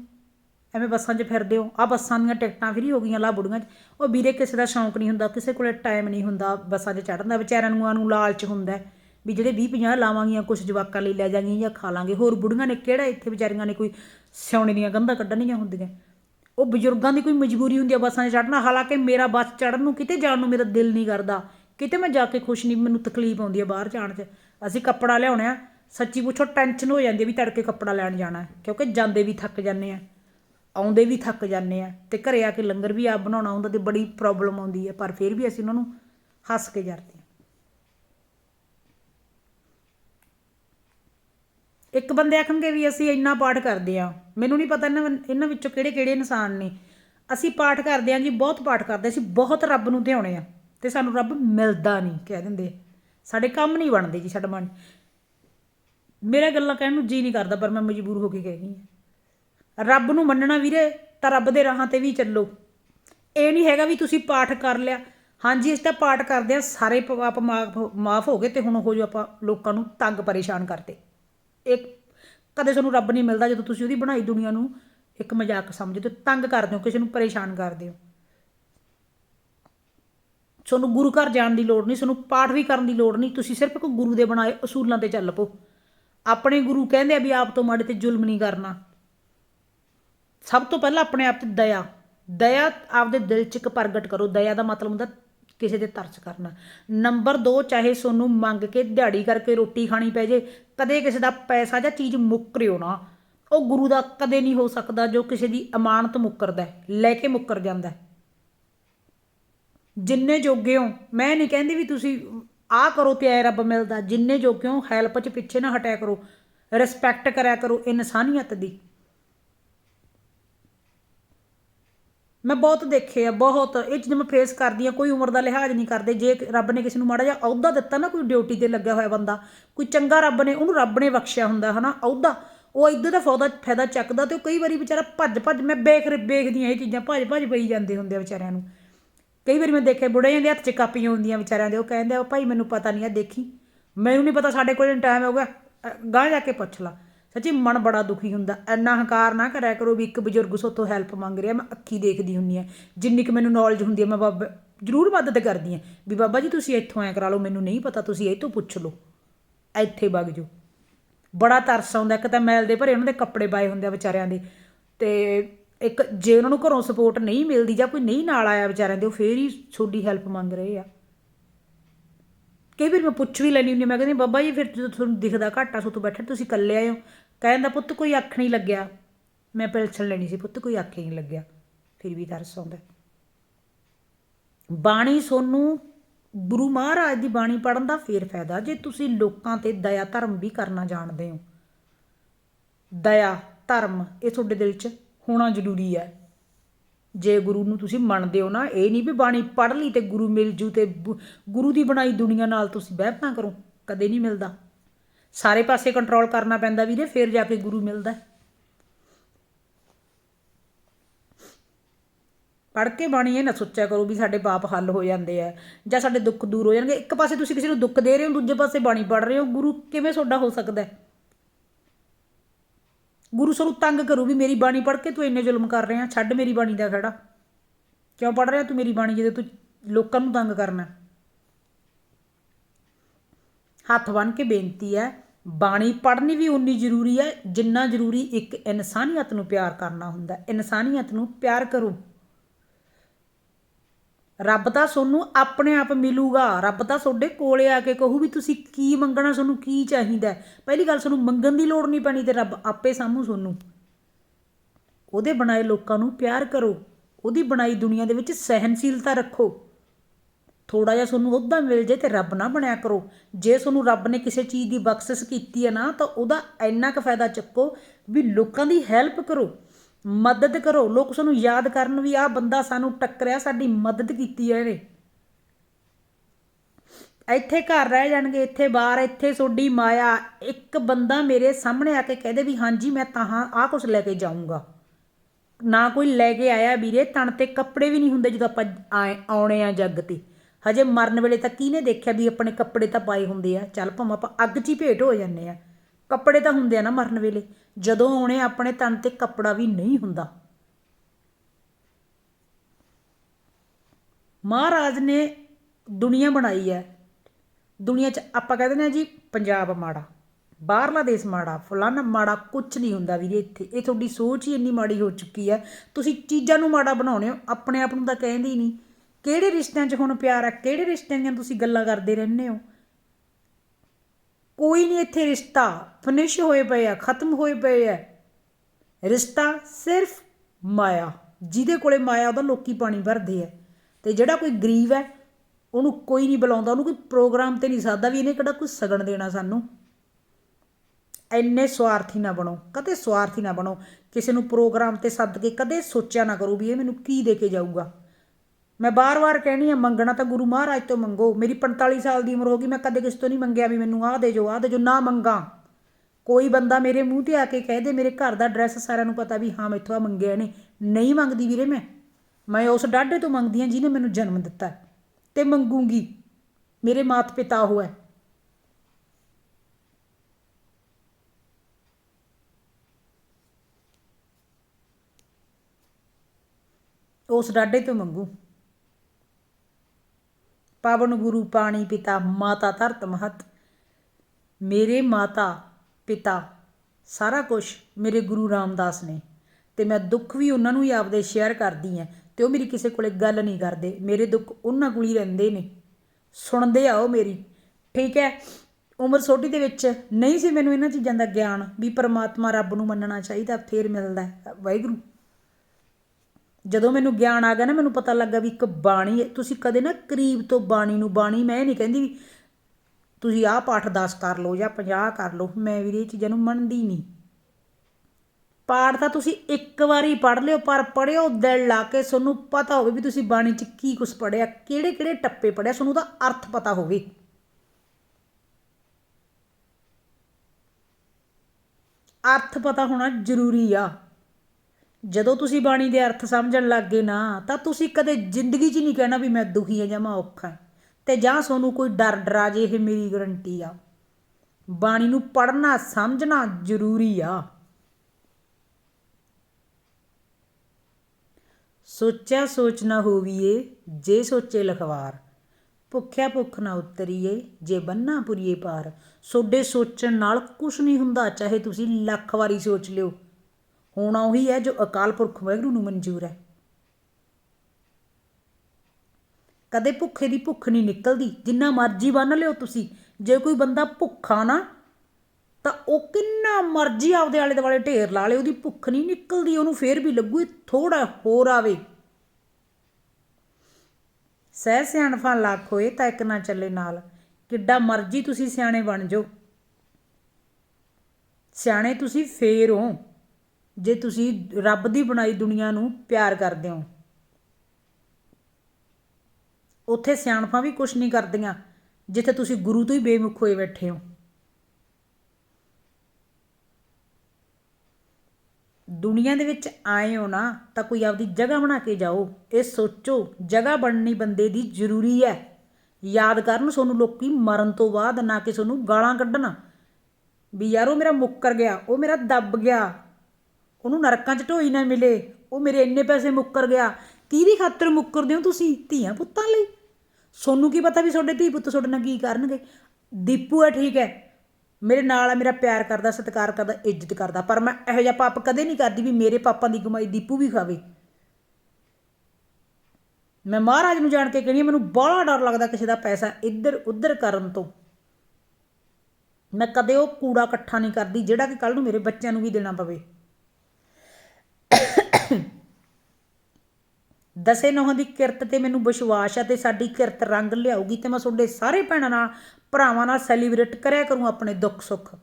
ਐਵੇਂ ਬੱਸਾਂ 'ਚ ਫਿਰਦੇ ਹੋ। ਆ ਬੱਸਾਂ ਦੀਆਂ ਟਿਕਟਾਂ ਫਰੀ ਹੋ ਗਈਆਂ ਲਾ ਬੁੜੀਆਂ 'ਚ। ਉਹ ਵੀਰੇ ਕਿਸੇ ਦਾ ਸ਼ੌਂਕ ਨਹੀਂ ਹੁੰਦਾ, ਕਿਸੇ ਕੋਲੇ ਟਾਈਮ ਨਹੀਂ ਹੁੰਦਾ ਬੱਸਾਂ 'ਚ ਚੜ੍ਹਨ ਦਾ। ਵਿਚਾਰਿਆਂ ਨੂੰ ਨੂੰ ਲਾਲਚ ਹੁੰਦਾ ਵੀ ਜਿਹੜੇ 20 50 ਲਾਵਾਂਗੀਆਂ ਕੁਝ ਜਵਾਕਾਂ ਲਈ ਲੈ ਜਾਵਾਂਗੀਆਂ ਜਾਂ ਖਾ ਲਾਂਗੇ। ਹੋਰ ਬੁੜੀਆਂ ਨੇ ਕਿਹੜਾ ਇੱਥੇ ਵਿਚਾਰੀਆਂ ਨੇ ਕੋਈ ਸਿਉਣੇ ਦੀਆਂ ਗੰਧਾਂ ਕੱਢਣੀਆਂ ਹੁੰਦੀਆਂ? ਉਹ ਬਜ਼ੁਰਗਾਂ ਦੀ ਕੋਈ ਮਜਬੂਰੀ ਹੁੰਦੀ ਆ ਬੱਸਾਂ 'ਚ ਚੜ੍ਹਨਾ? ਹਾਲਾਂਕਿ ਮੇਰਾ ਬੱਸ ਚੜ੍ਹਨ ਨੂੰ ਕਿਤੇ ਜਾਣ ਨੂੰ ਮੇਰਾ ਦਿਲ ਨਹੀਂ ਕਰਦਾ। ਕਿਤੇ ਮੈਂ ਜਾ ਕੇ ਖੁਸ਼ ਨਹੀਂ, ਮੈਨੂੰ ਤਕਲੀਫ ਆਉਂਦੀ ਆ ਬਾਹਰ ਜਾਣ 'ਚ। ਅਸੀਂ ਕੱਪੜਾ ਲਿਆਉਣਾ ਆ ਸੱਚੀ ਪੁੱਛੋ ਟੈਨਸ਼ਨ ਹੋ ਜਾਂਦੀ ਵੀ ਤੜਕੇ ਕੱਪੜਾ ਲੈਣ ਜਾਣਾ ਕਿਉਂਕਿ ਜਾਂਦੇ ਵੀ ਥੱਕ ਜਾਂਦੇ ਆ। ਆਉਂਦੇ ਵੀ ਥੱਕ ਜਾਂਦੇ ਆ ਤੇ ਘਰੇ ਆ ਕੇ ਲੰਗਰ ਵੀ ਆਪ ਬਣਾਉਣਾ ਹੁੰਦਾ ਤੇ ਬੜੀ ਪ੍ਰੋਬਲਮ ਆਉਂਦੀ ਹੈ ਪਰ ਫਿਰ ਵੀ ਅਸੀਂ ਉਹਨਾਂ ਨੂੰ ਹੱਸ ਕੇ ਜਰਦੇ ਹਾਂ ਇੱਕ ਬੰਦੇ ਆਖਣਗੇ ਵੀ ਅਸੀਂ ਇੰਨਾ ਪਾਠ ਕਰਦੇ ਆ। ਮੈਨੂੰ ਨਹੀਂ ਪਤਾ ਇਹਨਾਂ ਇਹਨਾਂ ਵਿੱਚੋਂ ਕਿਹੜੇ ਕਿਹੜੇ ਇਨਸਾਨ ਨੇ। ਅਸੀਂ ਪਾਠ ਕਰਦੇ ਆ ਜੀ, ਬਹੁਤ ਪਾਠ ਕਰਦੇ ਅਸੀਂ ਬਹੁਤ ਰੱਬ ਨੂੰ ਧਿਆਉਣੇ ਆ ਤੇ ਸਾਨੂੰ ਰੱਬ ਮਿਲਦਾ ਨਹੀਂ ਕਹਿ ਦਿੰਦੇ। ਸਾਡੇ ਕੰਮ ਨਹੀਂ ਬਣਦੇ ਜੀ, ਸਾਡਾ ਮਨ। ਮੇਰਾ ਗੱਲਾਂ ਕਹਿਣ ਨੂੰ ਜੀ ਨਹੀਂ ਕਰਦਾ, ਪਰ ਮੈਂ ਮਜਬੂਰ ਹੋ ਕੇ ਕਹਿ ਗਈ ਹਾਂ। ਰੱਬ ਨੂੰ ਮੰਨਣਾ ਵੀਰੇ, ਤਾਂ ਰੱਬ ਦੇ ਰਾਹਾਂ ਤੇ ਵੀ ਚੱਲੋ। ਇਹ ਨਹੀਂ ਹੈਗਾ ਵੀ ਤੁਸੀਂ ਪਾਠ ਕਰ ਲਿਆ। ਹਾਂਜੀ ਇਸ ਤਾਂ ਪਾਠ ਕਰਦੇ ਆ ਸਾਰੇ ਪਾਪ ਮਾਫ ਮਾਫ ਹੋ ਗਏ ਤੇ ਹੁਣ ਹੋ ਜੋ ਆਪਾਂ ਲੋਕਾਂ ਨੂੰ ਤੰਗ ਪਰੇਸ਼ਾਨ ਕਰਦੇ। ਇੱਕ, ਕਦੇ ਤੁਹਾਨੂੰ ਰੱਬ ਨਹੀਂ ਮਿਲਦਾ ਜਦੋਂ ਤੁਸੀਂ ਉਹਦੀ ਬਣਾਈ ਦੁਨੀਆ ਨੂੰ ਇੱਕ ਮਜ਼ਾਕ ਸਮਝਦੇ ਹੋ ਤੰਗ ਕਰਦੇ ਹੋ, ਕਿਸੇ ਨੂੰ ਪਰੇਸ਼ਾਨ ਕਰਦੇ ਹੋ। ਤੁਹਾਨੂੰ ਗੁਰੂ ਘਰ ਜਾਣ ਦੀ ਲੋੜ ਨਹੀਂ, ਤੁਹਾਨੂੰ ਪਾਠ ਵੀ ਕਰਨ ਦੀ ਲੋੜ ਨਹੀਂ, ਤੁਸੀਂ ਸਿਰਫ ਇੱਕ ਗੁਰੂ ਦੇ ਬਣਾਏ ਅਸੂਲਾਂ ਤੇ ਚੱਲ ਪਓ। ਆਪਣੇ ਗੁਰੂ ਕਹਿੰਦੇ ਆ ਵੀ ਆਪ ਤੋਂ ਮਾੜੇ ਤੇ ਜ਼ੁਲਮ ਨਹੀਂ ਕਰਨਾ। ਸਭ ਤੋਂ ਪਹਿਲਾਂ ਆਪਣੇ ਆਪ ਤੇ ਦਇਆ। ਦਇਆ ਆਪਦੇ ਦਿਲ 'ਚ ਇੱਕ ਪ੍ਰਗਟ ਕਰੋ। ਦਇਆ ਦਾ ਮਤਲਬ ਹੁੰਦਾ ਕਿਸੇ ਦੇ ਤਰਸ ਕਰਨਾ। ਨੰਬਰ 2 ਚਾਹੇ ਸੋਨੂੰ ਮੰਗ ਕੇ ਦਿਹਾੜੀ ਕਰਕੇ ਰੋਟੀ ਖਾਣੀ ਪੈ ਜੇ, ਕਦੇ ਕਿਸੇ ਦਾ ਪੈਸਾ ਜਾਂ ਚੀਜ਼ ਮੁੱਕਰਿਓ ਨਾ। ਉਹ ਗੁਰੂ ਦਾ ਕਦੇ ਨਹੀਂ ਹੋ ਸਕਦਾ ਜੋ ਕਿਸੇ ਦੀ ਅਮਾਨਤ ਮੁੱਕਰਦਾ ਲੈ ਕੇ ਮੁੱਕਰ ਜਾਂਦਾ ਜਿੰਨੇ ਜੋਗੇ ਹੋ, ਮੈਂ ਨਹੀਂ ਕਹਿੰਦੀ ਵੀ ਤੁਸੀਂ ਆਹ ਕਰੋ ਤੇ ਐ ਰੱਬ ਮਿਲਦਾ। ਜਿੰਨੇ ਜੋਗੇ ਹੋ ਹੈਲਪ 'ਚ ਪਿੱਛੇ ਨਾ ਹਟਿਆ ਕਰੋ। ਰਿਸਪੈਕਟ ਕਰਿਆ ਕਰੋ ਇਨਸਾਨੀਅਤ ਦੀ। ਮੈਂ ਬਹੁਤ ਦੇਖੇ ਆ, ਬਹੁਤ। ਇਹ ਚੀਜ਼ ਮੈਂ ਫੇਸ ਕਰਦੀ ਆ, ਕੋਈ ਉਮਰ ਦਾ ਲਿਹਾਜ਼ ਨਹੀਂ ਕਰਦੇ। ਜੇ ਰੱਬ ਨੇ ਕਿਸੇ ਨੂੰ ਮਾੜਾ ਜਿਹਾ ਅਹੁਦਾ ਦਿੱਤਾ ਨਾ, ਕੋਈ ਡਿਊਟੀ ਤੇ ਲੱਗਿਆ ਹੋਇਆ ਬੰਦਾ, ਕੋਈ ਚੰਗਾ ਰੱਬ ਨੇ, ਉਹਨੂੰ ਰੱਬ ਨੇ ਬਖਸ਼ਿਆ ਹੁੰਦਾ, ਹਨਾ, ਅਹੁਦਾ, ਉਹ ਇੱਧਰ ਦਾ ਫਾਇਦਾ ਫਾਇਦਾ ਚੱਕਦਾ ਤੇ ਉਹ ਕਈ ਵਾਰੀ ਵਿਚਾਰਾ ਭੱਜ ਭੱਜ, ਮੈਂ ਵੇਖ, ਵੇਖਦੀ ਆ ਇਹ ਚੀਜ਼ਾਂ, ਭੱਜ ਭੱਜ ਪਈ ਜਾਂਦੇ ਹੁੰਦੇ ਆ ਵਿਚਾਰਿਆਂ ਨੂੰ। ਕਈ ਵਾਰੀ ਮੈਂ ਦੇਖਿਆ ਬੁੜੇ ਦੇ ਹੱਥ 'ਚ ਕਾਪੀਆਂ ਹੁੰਦੀਆਂ ਵਿਚਾਰਿਆਂ ਦੇ, ਉਹ ਕਹਿੰਦੇ ਆ ਭਾਈ ਮੈਨੂੰ ਪਤਾ ਨਹੀਂ ਆ, ਦੇਖੀ। ਮੈਨੂੰ ਨਹੀਂ ਪਤਾ ਸਾਡੇ ਕੋਲ ਟਾਈਮ ਹੋ ਗਿਆ ਗਾਂ ਜਾ ਕੇ ਪੁੱਛ ਲਾ। ਸੱਚੀ ਮਨ ਬੜਾ ਦੁਖੀ ਹੁੰਦਾ। ਇੰਨਾ ਹੰਕਾਰ ਨਾ ਕਰਿਆ ਕਰੋ ਵੀ ਇੱਕ ਬਜ਼ੁਰਗ ਸੋਤੋਂ ਹੈਲਪ ਮੰਗ ਰਿਹਾ। ਮੈਂ ਅੱਖੀ ਦੇਖਦੀ ਹੁੰਨੀ ਆ ਜਿੰਨੀ ਕਿ ਮੈਨੂੰ ਨੌਲੇਜ ਹੁੰਦੀ ਹੈ ਮੈਂ ਬਾਬਾ ਜ਼ਰੂਰ ਮਦਦ ਕਰਦੀ ਹਾਂ। ਵੀ ਬਾਬਾ ਜੀ ਤੁਸੀਂ ਇੱਥੋਂ ਐ ਕਰਾ ਲਓ ਮੈਨੂੰ ਨਹੀਂ ਪਤਾ ਤੁਸੀਂ ਇਹ ਤੋਂ ਪੁੱਛ ਲਓ। ਇੱਥੇ ਵਗ ਜਾਓ। ਬੜਾ ਤਰਸ ਆਉਂਦਾ। ਇੱਕ ਤਾਂ ਮੈਲ ਦੇ ਭਰੇ ਉਹਨਾਂ ਦੇ ਕੱਪੜੇ ਪਾਏ ਹੁੰਦੇ ਆ ਵਿਚਾਰਿਆਂ ਦੇ। ਤੇ ਇੱਕ ਜੇ ਉਹਨਾਂ ਨੂੰ ਘਰੋਂ ਸਪੋਰਟ ਨਹੀਂ ਮਿਲਦੀ ਜਾਂ ਕੋਈ ਨਹੀਂ ਨਾਲ ਆਇਆ ਵਿਚਾਰਿਆਂ ਦੇ ਉਹ ਫੇਰ ਹੀ ਤੁਹਾਡੀ ਹੈਲਪ ਮੰਗ ਰਹੇ ਆ। ਕਈ ਵਾਰ ਮੈਂ ਪੁੱਛ ਵੀ ਲੈਣੀ ਹੁੰਦੀ ਹਾਂ, ਮੈਂ ਕਹਿੰਦੀ ਬਾਬਾ ਜੀ ਫਿਰ ਜਦੋਂ ਤੁਹਾਨੂੰ ਦਿਖਦਾ ਘਾਟਾ ਸੋ ਤੋਂ ਬੈਠੇ ਤੁਸੀਂ ਇਕੱਲੇ ਆਏ ਹੋ। ਕਹਿੰਦਾ, ਪੁੱਤ, ਕੋਈ ਅੱਖ ਨਹੀਂ ਲੱਗਿਆ। ਮੈਂ ਪੈਨਸ਼ਨ ਲੈਣੀ ਸੀ, ਪੁੱਤ, ਕੋਈ ਅੱਖ ਹੀ ਨਹੀਂ ਲੱਗਿਆ। ਫਿਰ ਵੀ ਤਰਸ ਆਉਂਦਾ। ਬਾਣੀ ਸੋਨੂੰ, ਗੁਰੂ ਮਹਾਰਾਜ ਦੀ ਬਾਣੀ ਪੜਨ ਦਾ ਫੇਰ ਫਾਇਦਾ, ਜੇ ਤੁਸੀਂ ਲੋਕਾਂ ਤੇ ਦਇਆ ਧਰਮ ਵੀ ਕਰਨਾ ਜਾਣਦੇ ਹੋ। ਦਇਆ, ਧਰਮ, ਇਹ ਤੁਹਾਡੇ ਦਿਲ 'ਚ ਹੋਣਾ ਜ਼ਰੂਰੀ ਹੈ। ਜੇ ਗੁਰੂ ਨੂੰ ਤੁਸੀਂ ਮੰਨਦੇ ਹੋ ਨਾ, ਇਹ ਨਹੀਂ ਵੀ ਬਾਣੀ ਪੜ੍ਹ ਲਈ ਤੇ ਗੁਰੂ ਮਿਲ ਜੂ ਤੇ ਗੁਰੂ ਦੀ ਬਣਾਈ ਦੁਨੀਆ ਨਾਲ ਤੁਸੀਂ ਵਹਿਪਾਂ ਕਰੋ, ਕਦੇ ਨਹੀਂ ਮਿਲਦਾ। ਸਾਰੇ ਪਾਸੇ ਕੰਟਰੋਲ ਕਰਨਾ ਪੈਂਦਾ ਵੀਰੇ, ਫਿਰ ਜਾ ਕੇ ਗੁਰੂ ਮਿਲਦਾ ਪੜ੍ਹ ਕੇ ਬਾਣੀ ਇਹ ਨਾ ਸੋਚਿਆ ਕਰੋ ਵੀ ਸਾਡੇ ਪਾਪ ਹੱਲ ਹੋ ਜਾਂਦੇ ਆ, ਜਾਂ ਸਾਡੇ ਦੁੱਖ ਦੂਰ ਹੋ ਜਾਣਗੇ। ਇੱਕ ਪਾਸੇ ਤੁਸੀਂ ਕਿਸੇ ਨੂੰ ਦੁੱਖ ਦੇ ਰਹੇ ਹੋ, ਦੂਜੇ ਪਾਸੇ ਬਾਣੀ ਪੜ੍ਹ ਰਹੇ ਹੋ, ਗੁਰੂ ਕਿਵੇਂ ਤੁਹਾਡਾ ਹੋ ਸਕਦਾ ਹੈ? ਗੁਰੂ ਸਾਨੂੰ ਤੰਗ ਕਰੂ ਵੀ ਮੇਰੀ ਬਾਣੀ ਪੜ੍ਹ ਕੇ ਤੂੰ ਇੰਨੇ ਜ਼ੁਲਮ ਕਰ ਰਿਹਾ, ਛੱਡ ਮੇਰੀ ਬਾਣੀ ਦਾ ਖੜਾ। ਕਿਉਂ ਪੜ੍ਹ ਰਿਹਾ ਤੂੰ ਮੇਰੀ ਬਾਣੀ ਜਦੋਂ ਤੂੰ ਲੋਕਾਂ ਨੂੰ ਤੰਗ ਕਰਨਾ? ਹੱਥ ਬੰਨ ਕੇ ਬੇਨਤੀ ਹੈ ਬਾਣੀ ਪੜ੍ਹਨੀ ਵੀ ਉਨੀ ਜ਼ਰੂਰੀ ਹੈ, ਜਿੰਨਾ ਜ਼ਰੂਰੀ ਇੱਕ ਇਨਸਾਨੀਅਤ ਨੂੰ ਪਿਆਰ ਕਰਨਾ ਹੁੰਦਾ ਇਨਸਾਨੀਅਤ ਨੂੰ ਪਿਆਰ ਕਰੋ। ਰੱਬ ਤਾਂ ਤੁਹਾਨੂੰ ਆਪਣੇ ਆਪ ਮਿਲੂਗਾ। ਰੱਬ ਤਾਂ ਤੁਹਾਡੇ ਕੋਲੇ ਆ ਕੇ ਕਹੂ ਵੀ ਤੁਸੀਂ ਕੀ ਮੰਗਣਾ, ਤੁਹਾਨੂੰ ਕੀ ਚਾਹੀਦਾ ਪਹਿਲੀ ਗੱਲ ਤੁਹਾਨੂੰ ਮੰਗਣ ਦੀ ਲੋੜ ਨਹੀਂ ਪੈਣੀ ਤੇ ਰੱਬ ਆਪੇ ਸਾਹਮੂ ਤੁਹਾਨੂੰ। ਉਹਦੇ ਬਣਾਏ ਲੋਕਾਂ ਨੂੰ ਪਿਆਰ ਕਰੋ। ਉਹਦੀ ਬਣਾਈ ਦੁਨੀਆ ਦੇ ਵਿੱਚ ਸਹਿਨਸ਼ੀਲਤਾ ਰੱਖੋ। ਥੋੜਾ ਜਿਹਾ ਤੁਹਾਨੂੰ ਉਹਦਾ ਮਿਲ ਜੇ ਤੇ ਰੱਬ ਨਾ ਬਣਿਆ ਕਰੋ। ਜੇ ਤੁਹਾਨੂੰ ਰੱਬ ਨੇ ਕਿਸੇ ਚੀਜ਼ ਦੀ ਬਖਸ਼ਿਸ਼ ਕੀਤੀ ਹੈ ਨਾ, ਤਾਂ ਉਹਦਾ ਇੰਨਾ ਕੁ ਫਾਇਦਾ ਚੱਕੋ ਵੀ ਲੋਕਾਂ ਦੀ ਹੈਲਪ ਕਰੋ, ਮਦਦ ਕਰੋ। ਲੋਕ ਸਾਨੂੰ ਯਾਦ ਕਰਨ ਵੀ ਆਹ ਬੰਦਾ ਸਾਨੂੰ ਟੱਕਰਿਆ, ਸਾਡੀ ਮਦਦ ਕੀਤੀ ਹੈ ਇਹਨੇ। ਇੱਥੇ ਘਰ ਰਹਿ ਜਾਣਗੇ, ਇੱਥੇ ਬਾਹਰ, ਇੱਥੇ ਸੋਡੀ ਮਾਇਆ, ਇੱਕ ਬੰਦਾ ਮੇਰੇ ਸਾਹਮਣੇ ਆ ਕੇ ਕਹਦੇ ਵੀ ਹਾਂਜੀ, ਮੈਂ ਤਾਂ ਆਹ ਕੁਝ ਲੈ ਕੇ ਜਾਊਂਗਾ। ਨਾ ਕੋਈ ਲੈ ਕੇ ਆਇਆ ਵੀਰੇ, ਤਣ ਤੇ ਕੱਪੜੇ ਵੀ ਨਹੀਂ ਹੁੰਦੇ ਜਦੋਂ ਆਪਾਂ ਆਏ- ਆਉਣੇ ਆ ਜੱਗ ਤੇ। ਹਜੇ ਮਰਨ ਵੇਲੇ ਤਾਂ ਕਿਹਨੇ ਦੇਖਿਆ ਵੀ ਆਪਣੇ ਕੱਪੜੇ ਤਾਂ ਪਾਏ ਹੁੰਦੇ ਆ? ਚੱਲ ਭਾਵੇਂ ਆਪਾਂ ਅੱਗ 'ਚ ਹੀ ਭੇਟ ਹੋ ਜਾਂਦੇ ਆ। ਕੱਪੜੇ ਤਾਂ ਹੁੰਦੇ ਆ ਨਾ ਮਰਨ ਵੇਲੇ। ਜਦੋਂ ਆਉਣੇ ਆਪਣੇ ਤਨ ਤੇ ਕੱਪੜਾ ਵੀ ਨਹੀਂ ਹੁੰਦਾ। ਮਹਾਰਾਜ ਨੇ ਦੁਨੀਆ ਬਣਾਈ ਹੈ ਦੁਨੀਆ 'ਚ ਆਪਾਂ ਕਹਿੰਦੇ ਨੇ ਜੀ, ਪੰਜਾਬ ਮਾੜਾ। ਬਾਹਰਲਾ ਦੇਸ਼ ਮਾੜਾ। ਫਲਾਨਾ ਮਾੜਾ ਕੁਝ ਨਹੀਂ ਹੁੰਦਾ ਵੀਰੇ ਇੱਥੇ। ਇਹ ਤੁਹਾਡੀ ਸੋਚ ਹੀ ਇੰਨੀ ਮਾੜੀ ਹੋ ਚੁੱਕੀ ਹੈ ਤੁਸੀਂ ਚੀਜ਼ਾਂ ਨੂੰ ਮਾੜਾ ਬਣਾਉਣੇ ਹੋ। ਆਪਣੇ ਆਪ ਨੂੰ ਤਾਂ ਕਹਿੰਦੇ ਹੀ ਨਹੀਂ। ਕਿਹੜੇ ਰਿਸ਼ਤਿਆਂ 'ਚ ਹੁਣ ਪਿਆਰ ਹੈ? ਕਿਹੜੇ ਰਿਸ਼ਤਿਆਂ ਦੀਆਂ ਤੁਸੀਂ ਗੱਲਾਂ ਕਰਦੇ ਰਹਿੰਦੇ ਹੋ? ਕੋਈ ਨਹੀਂ ਇੱਥੇ ਰਿਸ਼ਤਾ ਫਿਨਿਸ਼ ਹੋਏ ਪਏ ਆ, ਖਤਮ ਹੋਏ ਪਏ ਆ। ਰਿਸ਼ਤਾ ਸਿਰਫ ਮਾਇਆ, ਜਿਹਦੇ ਕੋਲੇ ਮਾਇਆ ਉਹਦਾ ਲੋਕੀ ਪਾਣੀ ਭਰਦੇ ਆ। ਤੇ ਜਿਹੜਾ ਕੋਈ ਗਰੀਬ ਹੈ, ਉਹਨੂੰ ਕੋਈ ਨਹੀਂ ਬੁਲਾਉਂਦਾ, ਉਹਨੂੰ ਕੋਈ ਪ੍ਰੋਗਰਾਮ ਤੇ ਨਹੀਂ ਸਾਦਾ ਵੀ ਇਹਨੇ ਕਿਹੜਾ ਕੋਈ ਸਗਣ ਦੇਣਾ ਸਾਨੂੰ। ਐਨੇ ਸਵਾਰਥੀ ਨਾ ਬਣੋ, ਕਦੇ ਸਵਾਰਥੀ ਨਾ ਬਣੋ। ਕਿਸੇ ਨੂੰ ਪ੍ਰੋਗਰਾਮ ਤੇ ਸੱਦ ਕੇ ਕਦੇ ਸੋਚਿਆ ਨਾ ਕਰੋ ਵੀ ਇਹ ਮੈਨੂੰ ਕੀ ਦੇ ਕੇ ਜਾਊਗਾ। ਮੈਂ ਬਾਰ-ਬਾਰ ਕਹਿਣੀ ਆ, ਮੰਗਣਾ ਤਾਂ ਗੁਰੂ ਮਹਾਰਾਜ ਤੋਂ ਮੰਗੋ। ਮੇਰੀ 45 ਸਾਲ ਦੀ ਉਮਰ ਹੋ ਗਈ, ਮੈਂ ਕਦੇ ਕਿਸੇ ਤੋਂ ਨਹੀਂ ਮੰਗਿਆ ਵੀ ਮੈਨੂੰ ਆਹ ਦੇ ਜੋ, ਆਹ ਦੇ ਜੋ, ਨਾ ਮੰਗਾ। ਕੋਈ ਬੰਦਾ ਮੇਰੇ ਮੂੰਹ ਤੇ ਆ ਕੇ ਕਹਿ ਦੇ, ਮੇਰੇ ਘਰ ਦਾ ਐਡਰੈਸ ਸਾਰਿਆਂ ਨੂੰ ਪਤਾ ਵੀ ਹਾਂ, ਮੈਥੋਂ ਆ ਮੰਗਿਆ ਨੇ ਨਹੀਂ ਮੰਗਦੀ ਵੀਰੇ ਮੈਂ। ਮੈਂ ਉਸ ਡਾਢੇ ਤੋਂ ਮੰਗਦੀ ਆ ਜਿਹਨੇ ਮੈਨੂੰ ਜਨਮ ਦਿੱਤਾ ਤੇ ਮੰਗੂਗੀ। ਮੇਰੇ ਮਾਤ ਪਿਤਾ ਉਹ ਹੈ। ਉਸ ਡਾਢੇ ਤੋਂ ਮੰਗੂ। ਪਾਵਨ ਗੁਰੂ ਪਾਣੀ ਪਿਤਾ, ਮਾਤਾ ਧਰਤ ਮਹਤ। ਮੇਰੇ ਮਾਤਾ ਪਿਤਾ, ਸਾਰਾ ਕੁਝ ਮੇਰੇ ਗੁਰੂ ਰਾਮਦਾਸ ਨੇ। ਤੇ ਮੈਂ ਦੁੱਖ ਵੀ ਉਹਨਾਂ ਨੂੰ ਹੀ ਆਪਦੇ ਸ਼ੇਅਰ ਕਰਦੀ ਆ ਤੇ ਉਹ ਮੇਰੀ ਕਿਸੇ ਕੋਲੇ ਗੱਲ ਨਹੀਂ ਕਰਦੇ। ਮੇਰੇ ਦੁੱਖ ਉਹਨਾਂ ਕੋਲ ਹੀ ਰਹਿੰਦੇ ਨੇ। ਸੁਣਦੇ ਆ ਉਹ ਮੇਰੀ। ਠੀਕ ਹੈ, ਉਮਰ ਛੋਟੀ ਦੇ ਵਿੱਚ ਨਹੀਂ ਸੀ ਮੈਨੂੰ ਇਹਨਾਂ ਚੀਜ਼ਾਂ ਦਾ ਗਿਆਨ ਵੀ ਪਰਮਾਤਮਾ ਰੱਬ ਨੂੰ ਮੰਨਣਾ ਚਾਹੀਦਾ, ਫੇਰ ਮਿਲਦਾ ਵਾਹਿਗੁਰੂ। ਜਦੋਂ ਮੈਨੂੰ ਗਿਆਨ ਆ ਗਿਆ ਨਾ, ਮੈਨੂੰ ਪਤਾ ਲੱਗਾ ਵੀ ਇੱਕ ਬਾਣੀ ਤੁਸੀਂ ਕਦੇ ਨਾ ਕਰੀਬ ਤੋਂ ਬਾਣੀ ਨੂੰ, ਬਾਣੀ ਮੈਂ ਇਹ ਨਹੀਂ ਕਹਿੰਦੀ ਵੀ ਤੁਸੀਂ ਆਹ ਪਾਠ 10 ਕਰ ਲਓ ਜਾਂ 50 ਕਰ ਲਓ, ਮੈਂ ਵੀ ਇਹ ਚੀਜ਼ਾਂ ਨੂੰ ਮੰਨਦੀ ਨਹੀਂ। ਪਾਠ ਤਾਂ ਤੁਸੀਂ ਇੱਕ ਵਾਰੀ ਪੜ੍ਹ ਲਿਓ, ਪਰ ਪੜਿਓ ਦਿਲ ਲਾ ਕੇ ਤੁਹਾਨੂੰ ਪਤਾ ਹੋਵੇ ਵੀ ਤੁਸੀਂ ਬਾਣੀ 'ਚ ਕੀ ਕੁਝ ਪੜਿਆ ਕਿਹੜੇ ਕਿਹੜੇ ਟੱਪੇ ਪੜਿਆ ਤੁਹਾਨੂੰ ਉਹਦਾ ਅਰਥ ਪਤਾ ਹੋਵੇ। ਅਰਥ ਪਤਾ ਹੋਣਾ ਜ਼ਰੂਰੀ ਆ। ਜਦੋਂ ਤੁਸੀਂ ਬਾਣੀ ਦੇ ਅਰਥ ਸਮਝਣ ਲੱਗ ਗਏ ਨਾ, ਤਾਂ ਤੁਸੀਂ ਕਦੇ ਜ਼ਿੰਦਗੀ 'ਚ ਨਹੀਂ ਕਹਿਣਾ ਵੀ ਮੈਂ ਦੁਖੀ ਹਾਂ ਜਾਂ ਮੈਂ ਔਖਾ ਹਾਂ। ਤੇ ਜਾਂ ਤੁਹਾਨੂੰ ਕੋਈ ਡਰ ਡਰਾ ਜੇ ਇਹ ਮੇਰੀ ਗਰੰਟੀ ਆ। ਬਾਣੀ ਨੂੰ ਪੜ੍ਹਨਾ, ਸਮਝਣਾ ਜ਼ਰੂਰੀ ਆ। ਸੋਚਿਆ ਸੋਚ ਨਾ ਹੋਵੀਏ, ਜੇ ਸੋਚੇ ਲਖਵਾਰ। ਭੁੱਖਿਆ ਭੁੱਖ ਨਾ ਉਤਰੀਏ, ਜੇ ਬੰਨਾ ਪੁਰੀਏ ਪਾਰ। ਸੋਡੇ ਸੋਚਣ ਨਾਲ ਕੁਝ ਨਹੀਂ ਹੁੰਦਾ, ਚਾਹੇ ਤੁਸੀਂ ਲੱਖ ਵਾਰੀ ਸੋਚ ਲਿਓ। ਹੋਣਾ ਉਹੀ ਹੈ ਜੋ ਅਕਾਲ ਪੁਰਖ ਵਾਹਿਗੁਰੂ ਨੂੰ ਮਨਜ਼ੂਰ ਹੈ। ਕਦੇ ਭੁੱਖੇ ਦੀ ਭੁੱਖ ਨਹੀਂ ਨਿਕਲਦੀ, ਜਿੰਨਾ ਮਰਜ਼ੀ ਬੰਨ ਲਿਓ ਤੁਸੀਂ। ਜੇ ਕੋਈ ਬੰਦਾ ਭੁੱਖਾ ਨਾ, ਤਾਂ ਉਹ ਕਿੰਨਾ ਮਰਜ਼ੀ ਆਪਦੇ ਆਲੇ ਦੁਆਲੇ ਢੇਰ ਲਾ ਲੇ, ਉਹਦੀ ਭੁੱਖ ਨਹੀਂ ਨਿਕਲਦੀ, ਉਹਨੂੰ ਫੇਰ ਵੀ ਲੱਗੂ ਥੋੜਾ ਹੋਰ ਆਵੇ। ਸਹਿ ਸਿਆਣਫਾਂ ਲੱਖ ਹੋਏ ਤਾਂ ਇੱਕ ਨਾ ਚੱਲੇ ਨਾਲ। ਕਿੱਡਾ ਮਰਜ਼ੀ ਤੁਸੀਂ ਸਿਆਣੇ ਬਣ ਜਾਓ। ਸਿਆਣੇ ਤੁਸੀਂ ਫੇਰ ਹੋ। ਜੇ ਤੁਸੀਂ ਰੱਬ ਦੀ ਬਣਾਈ ਦੁਨੀਆ ਨੂੰ ਪਿਆਰ ਕਰਦੇ ਹੋ। ਉੱਥੇ ਸਿਆਣਪਾਂ ਵੀ ਕੁਝ ਨਹੀਂ ਕਰਦੀਆਂ, ਜਿੱਥੇ ਤੁਸੀਂ ਗੁਰੂ ਤੋਂ ਹੀ ਬੇਮੁਖ ਹੋਏ ਬੈਠੇ ਹੋ। ਦੁਨੀਆ ਦੇ ਵਿੱਚ ਆਏ ਹੋ ਨਾ, ਤਾਂ ਕੋਈ ਆਪਦੀ ਜਗ੍ਹਾ ਬਣਾ ਕੇ ਜਾਓ। ਇਹ ਸੋਚੋ, ਜਗ੍ਹਾ ਬਣਨੀ ਬੰਦੇ ਦੀ ਜ਼ਰੂਰੀ ਹੈ। ਯਾਦ ਕਰਨ ਤੁਹਾਨੂੰ ਲੋਕੀ ਮਰਨ ਤੋਂ ਬਾਅਦ ਨਾ ਕਿ ਤੁਹਾਨੂੰ ਗਾਲਾਂ ਕੱਢਣ। ਵੀ ਯਾਰ ਉਹ ਮੇਰਾ ਮੁੱਕਰ ਗਿਆ, ਉਹ ਮੇਰਾ ਦੱਬ ਗਿਆ। ਉਹਨੂੰ ਨਰਕਾਂ 'ਚ ਢੋਈ ਨਾ ਮਿਲੇ। ਉਹ ਮੇਰੇ ਇੰਨੇ ਪੈਸੇ ਮੁੱਕਰ ਗਿਆ। ਕਿਹਦੀ ਖਾਤਰ ਮੁੱਕਰਦੇ ਹੋ ਤੁਸੀਂ ਧੀਆਂ ਪੁੱਤਾਂ ਲਈ? ਸੋਨੂੰ ਕੀ ਪਤਾ ਵੀ ਤੁਹਾਡੇ ਧੀ ਪੁੱਤ ਤੁਹਾਡੇ ਨਾਲ ਕੀ ਕਰਨਗੇ? ਦੀਪੂ ਹੈ, ਠੀਕ ਹੈ। ਮੇਰੇ ਨਾਲ ਆ, ਮੇਰਾ ਪਿਆਰ ਕਰਦਾ, ਸਤਿਕਾਰ ਕਰਦਾ, ਇੱਜ਼ਤ ਕਰਦਾ। ਪਰ ਮੈਂ ਇਹੋ ਜਿਹਾ ਪਾਪ ਕਦੇ ਨਹੀਂ ਕਰਦੀ ਵੀ ਮੇਰੇ ਪਾਪਾਂ ਦੀ ਕਮਾਈ ਦੀਪੂ ਵੀ ਖਾਵੇ। ਮੈਂ ਮਹਾਰਾਜ ਨੂੰ ਜਾਣ ਕੇ ਕਹਿੰਦੀ ਮੈਨੂੰ ਬੜਾ ਡਰ ਲੱਗਦਾ ਕਿਸੇ ਦਾ ਪੈਸਾ ਇੱਧਰ ਉੱਧਰ ਕਰਨ ਤੋਂ। ਮੈਂ ਕਦੇ ਉਹ ਕੂੜਾ ਇਕੱਠਾ ਨਹੀਂ ਕਰਦੀ ਜਿਹੜਾ ਕਿ ਕੱਲ ਨੂੰ ਮੇਰੇ ਬੱਚਿਆਂ ਨੂੰ ਵੀ ਦੇਣਾ ਪਵੇ। ਦਸੇ ਨੋਹਾਂ ਦੀ ਕਿਰਤ ਤੇ ਮੈਨੂੰ ਵਿਸ਼ਵਾਸ ਹੈ ਤੇ ਸਾਡੀ ਕਿਰਤ ਰੰਗ ਲਿਆਊਗੀ ਤੇ ਮੈਂ ਤੁਹਾਡੇ ਸਾਰੇ ਭੈਣਾਂ ਨਾਲ, ਭਰਾਵਾਂ ਨਾਲ ਸੈਲੀਬ੍ਰੇਟ ਕਰਿਆ ਕਰੂੰ ਆਪਣੇ ਦੁੱਖ ਸੁੱਖ।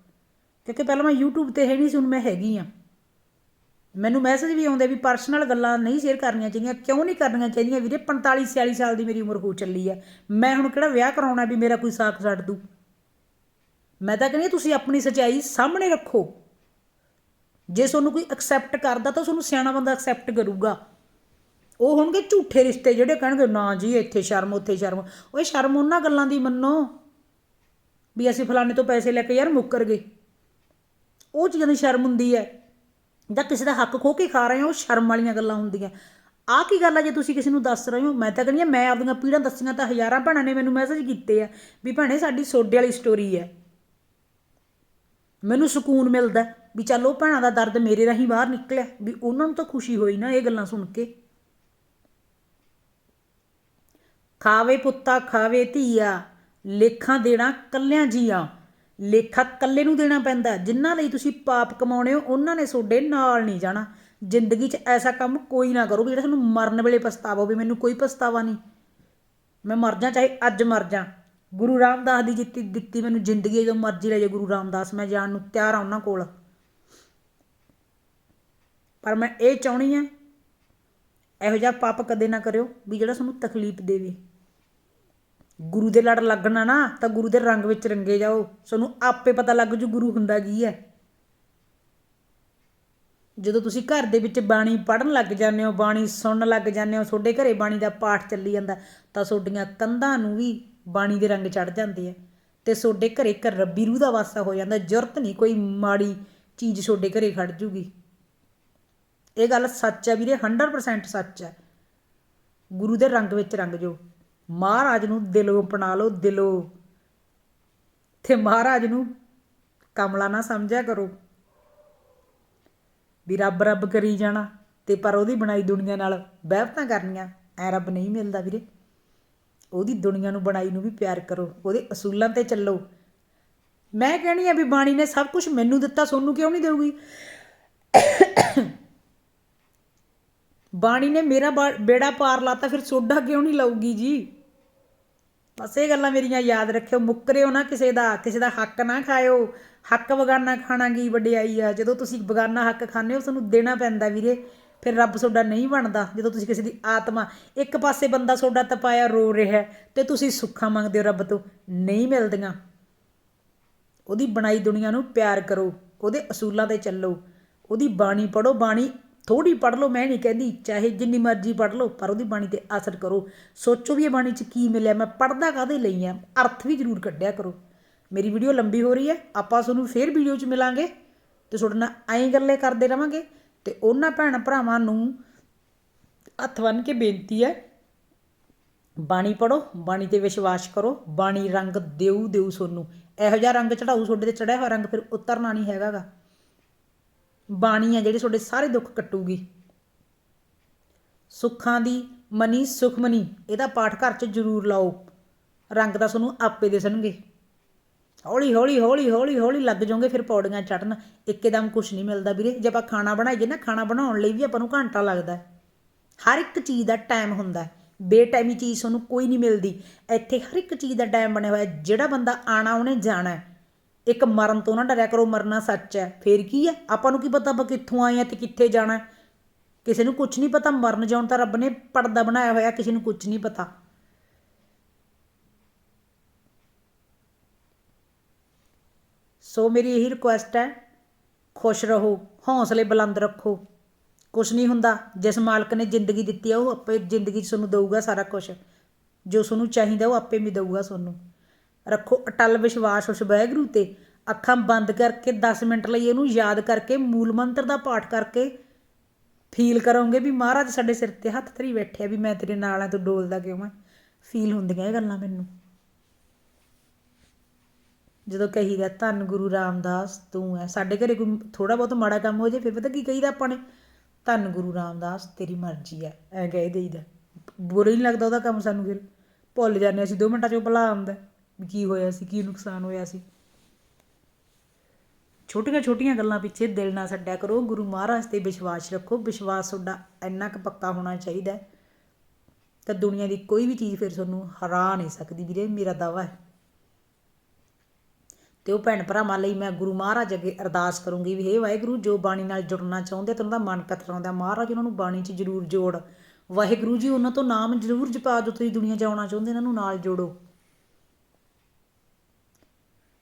ਕਿਉਂਕਿ ਪਹਿਲਾਂ ਮੈਂ YouTube ਤੇ ਹੈ ਨਹੀਂ ਸੀ, ਹੁਣ ਮੈਂ ਹੈਗੀ ਆ। ਮੈਨੂੰ ਮੈਸੇਜ ਵੀ ਆਉਂਦੇ ਵੀ ਪਰਸਨਲ ਗੱਲਾਂ ਨਹੀਂ ਸ਼ੇਅਰ ਕਰਨੀਆਂ ਚਾਹੀਦੀਆਂ, ਕਿਉਂ ਨਹੀਂ ਕਰਨੀਆਂ ਚਾਹੀਦੀਆਂ? ਵੀਰੇ 45 46 ਸਾਲ ਦੀ ਮੇਰੀ ਉਮਰ ਹੋ ਚੱਲੀ ਹੈ ਮੈਂ ਹੁਣ ਕਿਹੜਾ ਵਿਆਹ ਕਰਾਉਣਾ ਵੀ ਮੇਰਾ ਕੋਈ ਸਾਕ ਛੱਡ ਦੂ? ਮੈਂ ਤਾਂ ਕਹਿੰਦੀ ਤੁਸੀਂ ਆਪਣੀ ਸੱਚਾਈ ਸਾਹਮਣੇ ਰੱਖੋ। ਜੇ ਤੁਹਾਨੂੰ ਕੋਈ ਐਕਸੈਪਟ ਕਰਦਾ ਤਾਂ ਤੁਹਾਨੂੰ ਸਿਆਣਾ ਬੰਦਾ ਐਕਸੈਪਟ ਕਰੂਗਾ। ਉਹ ਹੋਣਗੇ ਝੂਠੇ ਰਿਸ਼ਤੇ ਜਿਹੜੇ ਕਹਿਣਗੇ, ਨਾ ਜੀ, ਇੱਥੇ ਸ਼ਰਮ, ਉੱਥੇ ਸ਼ਰਮ। ਓਏ, ਸ਼ਰਮ ਉਹਨਾਂ ਗੱਲਾਂ ਦੀ ਮੰਨੋ। ਵੀ ਅਸੀਂ ਫਲਾਣੇ ਤੋਂ ਪੈਸੇ ਲੈ ਕੇ ਯਾਰ ਮੁੱਕਰ ਗਏ। ਉਹ ਚੀਜ਼ਾਂ ਦੀ ਸ਼ਰਮ ਹੁੰਦੀ ਹੈ। ਜਾਂ ਕਿਸੇ ਦਾ ਹੱਕ ਖੋ ਕੇ ਖਾ ਰਹੇ ਹੋ, ਉਹ ਸ਼ਰਮ ਵਾਲੀਆਂ ਗੱਲਾਂ ਹੁੰਦੀਆਂ। ਆਹ ਕੀ ਗੱਲ ਆ, ਜੇ ਤੁਸੀਂ ਕਿਸੇ ਨੂੰ ਦੱਸ ਰਹੇ ਹੋ, ਮੈਂ ਤਾਂ ਕਹਿੰਦੀ ਹਾਂ, ਮੈਂ ਆਪਦੀਆਂ ਪੀੜਾਂ ਦੱਸੀਆਂ ਤਾਂ ਹਜ਼ਾਰਾਂ ਭੈਣਾਂ ਨੇ ਮੈਨੂੰ ਮੈਸੇਜ ਕੀਤੇ ਆ ਵੀ ਭੈਣੇ, ਸਾਡੀ ਸੋਡੇ ਵਾਲੀ ਸਟੋਰੀ ਹੈ। ਮੈਨੂੰ ਸਕੂਨ ਮਿਲਦਾ। ਵੀ ਚੱਲ ਉਹ ਭੈਣਾਂ ਦਾ ਦਰਦ ਮੇਰੇ ਰਾਹੀਂ ਬਾਹਰ ਨਿਕਲਿਆ, ਵੀ ਉਹਨਾਂ ਨੂੰ ਤਾਂ ਖੁਸ਼ੀ ਹੋਈ ਨਾ ਇਹ ਗੱਲਾਂ ਸੁਣ ਕੇ। ਖਾਵੇ ਪੁੱਤਾ, ਖਾਵੇ ਧੀਆ, ਲੇਖਾਂ ਦੇਣਾ ਕੱਲਿਆਂ ਜੀਆਂ, ਲੇਖਾ ਕੱਲੇ ਨੂੰ ਦੇਣਾ ਪੈਂਦਾ। ਜਿਨ੍ਹਾਂ ਲਈ ਤੁਸੀਂ ਪਾਪ ਕਮਾਉਣੇ ਹੋ, ਉਹਨਾਂ ਨੇ ਤੁਹਾਡੇ ਨਾਲ ਨਹੀਂ ਜਾਣਾ। ਜ਼ਿੰਦਗੀ 'ਚ ਐਸਾ ਕੰਮ ਕੋਈ ਨਾ ਕਰੋ ਵੀ ਜਿਹੜਾ ਤੁਹਾਨੂੰ ਮਰਨ ਵੇਲੇ ਪਛਤਾਵਾ ਹੋਵੇ, ਮੈਨੂੰ ਕੋਈ ਪਛਤਾਵਾ ਨਹੀਂ। ਮੈਂ ਮਰ ਜਾ, ਚਾਹੇ ਅੱਜ ਮਰ ਜਾ। ਗੁਰੂ ਰਾਮਦਾਸ ਦੀ ਜਿੱਤੀ ਦਿੱਤੀ ਮੈਨੂੰ ਜ਼ਿੰਦਗੀ ਜਦੋਂ ਮਰਜ਼ੀ ਲੈ ਜਾ ਗੁਰੂ ਰਾਮਦਾਸ, ਮੈਂ ਜਾਣ ਨੂੰ ਤਿਆਰ ਆ ਉਹਨਾਂ ਕੋਲ। ਪਰ ਮੈਂ ਇਹ ਚਾਹਣੀ ਆ ਇਹੋ ਜਿਹਾ ਪਾਪ ਕਦੇ ਨਾ ਕਰਿਓ ਵੀ ਜਿਹੜਾ ਤੁਹਾਨੂੰ ਤਕਲੀਫ ਦੇਵੇ। ਗੁਰੂ ਦੇ ਲੜ ਲੱਗਣਾ ਨਾ, ਤਾਂ ਗੁਰੂ ਦੇ ਰੰਗ ਵਿੱਚ ਰੰਗੇ ਜਾਓ। ਤੁਹਾਨੂੰ ਆਪੇ ਪਤਾ ਲੱਗ ਜੂ ਗੁਰੂ ਹੁੰਦਾ ਕੀ ਹੈ। ਜਦੋਂ ਤੁਸੀਂ ਘਰ ਦੇ ਵਿੱਚ ਬਾਣੀ ਪੜਨ ਲੱਗ ਜਾਂਦੇ ਹੋ, ਬਾਣੀ ਸੁਣਨ ਲੱਗ ਜਾਂਦੇ ਹੋ, ਤੁਹਾਡੇ ਘਰੇ ਬਾਣੀ ਦਾ ਪਾਠ ਚੱਲੀ ਜਾਂਦਾ, ਤਾਂ ਤੁਹਾਡੀਆਂ ਕੰਧਾਂ ਨੂੰ ਵੀ ਬਾਣੀ ਦੇ ਰੰਗ ਚੜ ਜਾਂਦੇ ਆ। ਤੇ ਤੁਹਾਡੇ ਘਰੇ ਇੱਕ ਰੱਬੀ ਰੂਹ ਦਾ ਵਾਸਾ ਹੋ ਜਾਂਦਾ ਜ਼ਰੂਰਤ ਨਹੀਂ ਕੋਈ ਮਾੜੀ ਚੀਜ਼ ਤੁਹਾਡੇ ਘਰੇ ਖੜ ਜੂਗੀ। ਇਹ ਗੱਲ ਸੱਚ ਹੈ ਵੀਰੇ 100% ਸੱਚ ਹੈ। ਗੁਰੂ ਦੇ ਰੰਗ ਵਿੱਚ ਰੰਗ ਜੋ। ਮਹਾਰਾਜ ਨੂੰ ਦਿਲੋਂ ਅਪਣਾ ਲਓ, ਦਿਲੋਂ। ਤੇ ਮਹਾਰਾਜ ਨੂੰ ਕਮਲਾ ਨਾ ਸਮਝਿਆ ਕਰੋ। ਵੀ ਰੱਬ ਰੱਬ ਕਰੀ ਜਾਣਾ, ਤੇ ਪਰ ਉਹਦੀ ਬਣਾਈ ਦੁਨੀਆ ਨਾਲ ਬਹਿਬਤਾਂ ਕਰਨੀਆਂ, ਐ ਰੱਬ ਨਹੀਂ ਮਿਲਦਾ ਵੀਰੇ। ਉਹਦੀ ਦੁਨੀਆ ਨੂੰ ਬਣਾਈ ਨੂੰ ਵੀ ਪਿਆਰ ਕਰੋ, ਉਹਦੇ ਅਸੂਲਾਂ ਤੇ ਚੱਲੋ। ਮੈਂ ਕਹਿਣੀ ਆ ਵੀ ਬਾਣੀ ਨੇ ਸਭ ਕੁਝ ਮੈਨੂੰ ਦਿੱਤਾ, ਸੋਨੂੰ ਕਿਉਂ ਨਹੀਂ ਦੇਊਗੀ? ਬਾਣੀ ਨੇ ਮੇਰਾ ਬਾ- ਬੇੜਾ ਪਾਰ ਲਾਤਾ, ਫਿਰ ਸੋਡਾ ਕਿਉਂ ਨਹੀਂ ਲਾਊਗੀ ਜੀ? ਬਸ ਇਹ ਗੱਲਾਂ ਮੇਰੀਆਂ ਯਾਦ ਰੱਖਿਓ, ਮੁੱਕਰਿਓ ਨਾ ਕਿਸੇ ਦਾ ਕਿਸੇ ਦਾ ਹੱਕ ਨਾ ਖਾਇਓ। ਹੱਕ ਬਗਾਨਾ ਖਾਣਾ ਕੀ ਵਡਿਆਈ ਆ? ਜਦੋਂ ਤੁਸੀਂ ਬਗਾਨਾ ਹੱਕ ਖਾਂਦੇ ਹੋ ਤੁਹਾਨੂੰ ਦੇਣਾ ਪੈਂਦਾ ਵੀਰੇ। ਫਿਰ ਰੱਬ ਤੁਹਾਡਾ ਨਹੀਂ ਬਣਦਾ, ਜਦੋਂ ਤੁਸੀਂ ਕਿਸੇ ਦੀ ਆਤਮਾ, ਇੱਕ ਪਾਸੇ ਬੰਦਾ ਤੁਹਾਡਾ ਤਪਾਇਆ, ਰੋ ਰਿਹਾ ਹੈ, ਤੇ ਤੁਸੀਂ ਸੁੱਖਾਂ ਮੰਗਦੇ ਹੋ ਰੱਬ ਤੋਂ, ਨਹੀਂ ਮਿਲਦੀਆਂ। ਉਹਦੀ ਬਣਾਈ ਦੁਨੀਆ ਨੂੰ ਪਿਆਰ ਕਰੋ, ਉਹਦੇ ਅਸੂਲਾਂ ਤੇ ਚੱਲੋ। ਉਹਦੀ ਬਾਣੀ ਪੜੋ ਬਾਣੀ ਥੋੜੀ ਪੜ ਲਓ, ਮੈਂ ਨਹੀਂ ਕਹਿੰਦੀ ਚਾਹੇ ਜਿੰਨੀ ਮਰਜ਼ੀ ਪੜ ਲਓ, ਪਰ ਉਹਦੀ ਬਾਣੀ ਤੇ ਅਸਰ ਕਰੋ। ਸੋਚੋ ਵੀ ਇਹ ਬਾਣੀ 'ਚ ਕੀ ਮਿਲਿਆ, ਮੈਂ ਪੜਦਾ ਕਾਹਦੇ ਲਈ ਆ? ਅਰਥ ਵੀ ਜ਼ਰੂਰ ਕੱਢਿਆ ਕਰੋ। ਮੇਰੀ ਵੀਡੀਓ ਲੰਬੀ ਹੋ ਰਹੀ ਹੈ, ਆਪਾਂ ਤੁਹਾਨੂੰ ਫੇਰ ਵੀਡੀਓ 'ਚ ਮਿਲਾਂਗੇ ਤੇ ਤੁਹਾਡੇ ਨਾਲ ਐਂ ਗੱਲੇ ਕਰਦੇ ਰਵਾਂਗੇ ਤੇ ਉਹਨਾਂ ਭੈਣ ਭਰਾਵਾਂ ਨੂੰ ਹੱਥ ਬੰਨ ਕੇ ਬੇਨਤੀ ਹੈ, ਬਾਣੀ ਪੜੋ ਬਾਣੀ ਤੇ ਵਿਸ਼ਵਾਸ ਕਰੋ, ਬਾਣੀ ਰੰਗ ਦੇਊ ਦੇਊ ਸੋਨੂੰ। ਇਹੋ ਜਿਹਾ ਰੰਗ ਚੜਾਊ ਤੁਹਾਡੇ ਤੇ ਚੜਿਆ ਹੋਇਆ ਰੰਗ ਫਿਰ ਉਤਰਨਾ ਨਹੀਂ ਹੈਗਾਗਾ। ਬਾਣੀ ਆ ਜਿਹੜੀ ਤੁਹਾਡੇ ਸਾਰੇ ਦੁੱਖ ਕੱਟੂਗੀ। ਸੁੱਖਾਂ ਦੀ ਮਨੀ ਸੁਖਮਨੀ, ਇਹਦਾ ਪਾਠ ਘਰ 'ਚ ਜ਼ਰੂਰ ਲਾਓ। ਰੰਗ ਤਾਂ ਤੁਹਾਨੂੰ ਆਪੇ ਦਿਸਣਗੇ। ਹੌਲੀ ਹੌਲੀ ਹੌਲੀ ਹੌਲੀ ਹੌਲੀ ਲੱਗ ਜਾਓਗੇ ਫਿਰ ਪੌੜੀਆਂ ਚੜਨ ਇੱਕਦਮ ਕੁਝ ਨਹੀਂ ਮਿਲਦਾ ਵੀਰੇ। ਜੇ ਆਪਾਂ ਖਾਣਾ ਬਣਾਈਏ ਨਾ, ਖਾਣਾ ਬਣਾਉਣ ਲਈ ਵੀ ਆਪਾਂ ਨੂੰ ਘੰਟਾ ਲੱਗਦਾ ਹਰ ਇੱਕ ਚੀਜ਼ ਦਾ ਟਾਈਮ ਹੁੰਦਾ ਹੈ। ਬੇਟਾਈਮੀ ਚੀਜ਼ ਤੁਹਾਨੂੰ ਕੋਈ ਨਹੀਂ ਮਿਲਦੀ। ਇੱਥੇ ਹਰ ਇੱਕ ਚੀਜ਼ ਦਾ ਟਾਈਮ ਬਣਿਆ ਹੋਇਆ ਜਿਹੜਾ ਬੰਦਾ ਆਣਾ ਉਹਨੇ ਜਾਣਾ ਇੱਕ ਮਰਨ ਤੋਂ ਨਾ ਡਰਿਆ ਕਰੋ, ਮਰਨਾ ਸੱਚ ਹੈ। ਫੇਰ ਕੀ ਹੈ? ਆਪਾਂ ਨੂੰ ਕੀ ਪਤਾ ਆਪਾਂ ਕਿੱਥੋਂ ਆਏ ਆ ਤੇ ਕਿੱਥੇ ਜਾਣਾ ਕਿਸੇ ਨੂੰ ਕੁਝ ਨਹੀਂ ਪਤਾ, ਮਰਨ ਜਾਣ ਤਾਂ ਰੱਬ ਨੇ ਪਰਦਾ ਬਣਾਇਆ ਹੋਇਆ, ਕਿਸੇ ਨੂੰ ਕੁਝ ਨਹੀਂ ਪਤਾ। ਸੋ ਮੇਰੀ ਇਹੀ ਰਿਕੁਐਸਟ ਹੈ, ਖੁਸ਼ ਰਹੋ, ਹੌਸਲੇ ਬੁਲੰਦ ਰੱਖੋ। ਕੁਛ ਨਹੀਂ ਹੁੰਦਾ, ਜਿਸ ਮਾਲਕ ਨੇ ਜ਼ਿੰਦਗੀ ਦਿੱਤੀ ਆ, ਉਹ ਆਪੇ ਜ਼ਿੰਦਗੀ 'ਚ ਤੁਹਾਨੂੰ ਦਊਗਾ ਸਾਰਾ ਕੁਝ ਜੋ ਤੁਹਾਨੂੰ ਚਾਹੀਦਾ, ਉਹ ਆਪੇ ਵੀ ਦਊਗਾ ਤੁਹਾਨੂੰ। ਰੱਖੋ ਅਟਲ ਵਿਸ਼ਵਾਸ ਉਸ ਵਾਹਿਗੁਰੂ ਤੇ। ਅੱਖਾਂ ਬੰਦ ਕਰਕੇ 10 ਮਿੰਟ ਲਈ ਇਹਨੂੰ ਯਾਦ ਕਰਕੇ ਮੂਲ ਮੰਤਰ ਦਾ ਪਾਠ ਕਰਕੇ ਫੀਲ ਕਰੋਗੇ ਵੀ ਮਹਾਰਾਜ ਸਾਡੇ ਸਿਰ ਤੇ ਹੱਥ ਧਰੀ ਬੈਠਿਆ ਵੀ ਮੈਂ ਤੇਰੇ ਨਾਲ ਆ, ਤੂੰ ਡੋਲਦਾ ਕਿਉਂ ਆ? ਫੀਲ ਹੁੰਦੀਆਂ ਇਹ ਗੱਲਾਂ ਮੈਨੂੰ। ਜਦੋਂ ਕਹੀਦਾ, ਧੰਨ ਗੁਰੂ ਰਾਮਦਾਸ, ਤੂੰ ਹੈ ਸਾਡੇ ਘਰੇ ਕੋਈ ਥੋੜਾ ਬਹੁਤ ਮਾੜਾ ਕੰਮ ਹੋ ਜੇ, ਫਿਰ ਪਤਾ ਕੀ ਕਹੀਦਾ ਆਪਾਂ ਨੇ? ਧੰਨ ਗੁਰੂ ਰਾਮਦਾਸ, ਤੇਰੀ ਮਰਜ਼ੀ ਹੈ ਐ ਕਹਿ ਦੇਈਦਾ। ਬੁਰਾ ਹੀ ਨਹੀਂ ਲੱਗਦਾ ਉਹਦਾ ਕੰਮ ਸਾਨੂੰ ਫਿਰ। ਭੁੱਲ ਜਾਂਦੇ ਅਸੀਂ 2 ਮਿੰਟਾਂ 'ਚ ਉਹ ਭੁਲਾ ਆਉਂਦਾ। ਵੀ ਕੀ ਹੋਇਆ ਸੀ, ਕੀ ਨੁਕਸਾਨ ਹੋਇਆ ਸੀ। ਛੋਟੀਆਂ ਛੋਟੀਆਂ ਗੱਲਾਂ ਪਿੱਛੇ ਦਿਲ ਨਾ ਛੱਡਿਆ ਕਰੋ, ਗੁਰੂ ਮਹਾਰਾਜ ਤੇ ਵਿਸ਼ਵਾਸ ਰੱਖੋ। ਵਿਸ਼ਵਾਸ ਤੁਹਾਡਾ ਇੰਨਾ ਕੁ ਪੱਕਾ ਹੋਣਾ ਚਾਹੀਦਾ ਤਾਂ ਦੁਨੀਆ ਦੀ ਕੋਈ ਵੀ ਚੀਜ਼ ਫਿਰ ਤੁਹਾਨੂੰ ਹਰਾ ਨਹੀਂ ਸਕਦੀ ਵੀਰੇ, ਮੇਰਾ ਦਾਵਾ ਹੈ। ਤੇ ਉਹ ਭੈਣ ਭਰਾਵਾਂ ਲਈ ਮੈਂ ਗੁਰੂ ਮਹਾਰਾਜ ਅੱਗੇ ਅਰਦਾਸ ਕਰੂੰਗੀ ਵੀ, ਹੇ ਵਾਹਿਗੁਰੂ, ਜੋ ਬਾਣੀ ਨਾਲ ਜੁੜਨਾ ਚਾਹੁੰਦੇ ਤੇ ਉਹਨਾਂ ਦਾ ਮਨ ਕਤਰਾਉਂਦਾ ਮਹਾਰਾਜ, ਉਹਨਾਂ ਨੂੰ ਬਾਣੀ 'ਚ ਜ਼ਰੂਰ ਜੋੜ। ਵਾਹਿਗੁਰੂ ਜੀ, ਉਹਨਾਂ ਤੋਂ ਨਾਮ ਜ਼ਰੂਰ ਜਪਾ ਜੋ ਤੁਸੀਂ ਦੁਨੀਆ 'ਚ ਆਉਣਾ ਚਾਹੁੰਦੇ ਇਹਨਾਂ ਨੂੰ ਨਾਲ ਜੋੜੋ।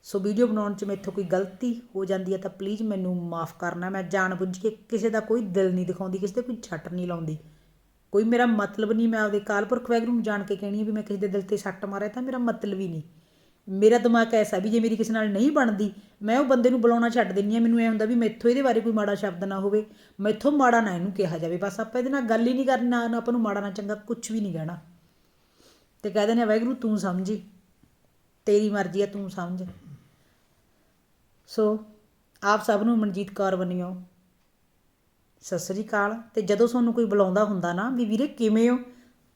ਸੋ ਵੀਡੀਓ ਬਣਾਉਣ 'ਚ ਮੈਥੋਂ ਕੋਈ ਗਲਤੀ ਹੋ ਜਾਂਦੀ ਹੈ ਤਾਂ ਪਲੀਜ਼ ਮੈਨੂੰ ਮਾਫ ਕਰਨਾ। ਮੈਂ ਜਾਣ ਬੁੱਝ ਕੇ ਕਿਸੇ ਦਾ ਕੋਈ ਦਿਲ ਨਹੀਂ ਦਿਖਾਉਂਦੀ, ਕਿਸੇ ਤੇ ਕੋਈ ਛੱਟ ਨਹੀਂ ਲਾਉਂਦੀ। ਕੋਈ ਮੇਰਾ ਮਤਲਬ ਨਹੀਂ, ਮੈਂ ਆਪਦੇ ਕਾਲਪੁਰਖ ਵੈਗਰੂ ਨੂੰ ਜਾਣ ਕੇ ਕਹਿਣੀ ਹੈ ਵੀ ਮੈਂ ਕਿਸੇ ਦੇ ਦਿਲ ਤੇ ਸੱਟ ਮਾਰਿਆ ਤਾਂ ਮੇਰਾ ਮਤਲਬ ਹੀ ਨਹੀਂ। ਮੇਰਾ ਦਿਮਾਗ ਐਸਾ ਵੀ ਜੇ ਮੇਰੀ ਕਿਸੇ ਨਾਲ ਨਹੀਂ ਬਣਦੀ, ਮੈਂ ਉਹ ਬੰਦੇ ਨੂੰ ਬੁਲਾਉਣਾ ਛੱਡ ਦਿੰਨੀ ਆ ਮੈਨੂੰ ਐ ਹੁੰਦਾ ਵੀ ਮੈਥੋਂ ਇਹਦੇ ਬਾਰੇ ਕੋਈ ਮਾੜਾ ਸ਼ਬਦ ਨਾ ਹੋਵੇ, ਮੈਥੋਂ ਮਾੜਾ ਨਾ ਇਹਨੂੰ ਕਿਹਾ ਜਾਵੇ। ਬਸ ਆਪਾਂ ਇਹਦੇ ਨਾਲ ਗੱਲ ਹੀ ਨਹੀਂ ਕਰਨੀ, ਨਾ ਆਪਾਂ ਨੂੰ ਮਾੜਾ ਨਾ ਚੰਗਾ ਕੁਝ ਵੀ ਨਹੀਂ ਕਹਿਣਾ। ਤੇ ਕਹਿ ਦਿੰਦੇ ਆ ਵਾਹਿਗੁਰੂ ਤੂੰ ਸਮਝੀ, ਤੇਰੀ ਮਰਜ਼ੀ ਆ, ਤੂੰ ਸਮਝ। ਸੋ ਆਪ ਸਭ ਨੂੰ ਮਨਜੀਤ ਕੌਰ ਬਣਿਓ ਸਤਿ ਸ੍ਰੀ ਅਕਾਲ। ਤੇ ਜਦੋਂ ਤੁਹਾਨੂੰ ਕੋਈ ਬੁਲਾਉਂਦਾ ਹੁੰਦਾ ਨਾ ਵੀ ਵੀਰੇ ਕਿਵੇਂ ਹੋ,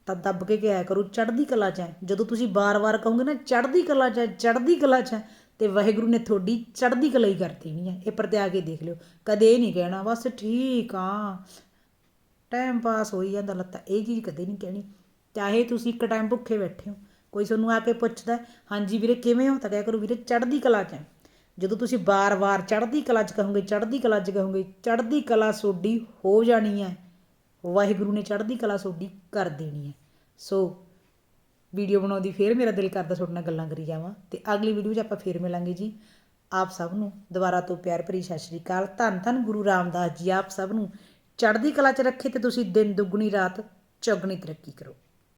ਤਾਂ ਦੱਬ ਕੇ ਕਿਹਾ ਕਰੋ, ਚੜ੍ਹਦੀ ਕਲਾ ਚ ਹੈ। ਜਦੋਂ ਤੁਸੀਂ ਬਾਰ-ਬਾਰ ਕਹੋਗੇ ਨਾ, ਚੜ੍ਹਦੀ ਕਲਾ ਚ ਹੈ, ਚੜ੍ਹਦੀ ਕਲਾ ਚ ਹੈ, ਤੇ ਵਾਹਿਗੁਰੂ ਨੇ ਤੁਹਾਡੀ ਚੜ੍ਹਦੀ ਕਲਾ ਹੀ ਕਰਤੀ ਦੇਣੀ ਹੈ। ਇਹ ਪਰਤਿਆ ਕੇ ਦੇਖ ਲਿਓ। ਕਦੇ ਇਹ ਨਹੀਂ ਕਹਿਣਾ, ਬਸ ਠੀਕ ਆ। ਟਾਈਮ ਪਾਸ ਹੋਈ ਜਾਂਦਾ ਲੱਤਾ। ਇਹ ਚੀਜ਼ ਕਦੇ ਨਹੀਂ ਕਹਿਣੀ। ਚਾਹੇ ਤੁਸੀਂ ਇੱਕ ਟਾਈਮ ਭੁੱਖੇ ਬੈਠੇ ਹੋ, ਕੋਈ ਤੁਹਾਨੂੰ ਆ ਕੇ ਪੁੱਛਦਾ ਹਾਂਜੀ ਵੀਰੇ ਕਿਵੇਂ ਹੋ? ਤਾਂ ਕਹਿ ਕਰੋ, ਵੀਰੇ ਚੜ੍ਹਦੀ ਕਲਾ ਚ ਹੈ। ਜਦੋਂ ਤੁਸੀਂ ਬਾਰ-ਬਾਰ ਚੜ੍ਹਦੀ ਕਲਾ ਚ ਕਹੋਗੇ, ਚੜ੍ਹਦੀ ਕਲਾ ਚ ਕਹੋਗੇ, ਚੜ੍ਹਦੀ ਕਲਾ ਸੋਡੀ ਹੋ ਜਾਣੀ ਹੈ। ਵਾਹਿਗੁਰੂ ਨੇ ਚੜ੍ਹਦੀ ਕਲਾ ਸੋਡੀ ਕਰ ਦੇਣੀ ਹੈ। ਸੋ ਵੀਡੀਓ ਬਣਾਉਂਦੀ ਫੇਰ ਮੇਰਾ ਦਿਲ ਕਰਦਾ ਤੁਹਾਡੇ ਨਾਲ ਗੱਲਾਂ ਕਰੀ ਜਾਵਾਂ ਤੇ ਅਗਲੀ ਵੀਡੀਓ 'ਚ ਆਪਾਂ ਫੇਰ ਮਿਲਾਂਗੇ ਜੀ। ਆਪ ਸਭ ਨੂੰ ਦੁਬਾਰਾ ਤੋਂ ਪਿਆਰ ਭਰੀ ਸਤਿ ਸ਼੍ਰੀ ਅਕਾਲ। ਧੰਨ ਧੰਨ ਗੁਰੂ ਰਾਮਦਾਸ ਜੀ, ਆਪ ਸਭ ਨੂੰ ਚੜ੍ਹਦੀ ਕਲਾ 'ਚ ਰੱਖੇ ਤੇ ਤੁਸੀਂ ਦਿਨ ਦੁੱਗਣੀ ਰਾਤ ਚੌਗਣੀ ਤਰੱਕੀ ਕਰੋ।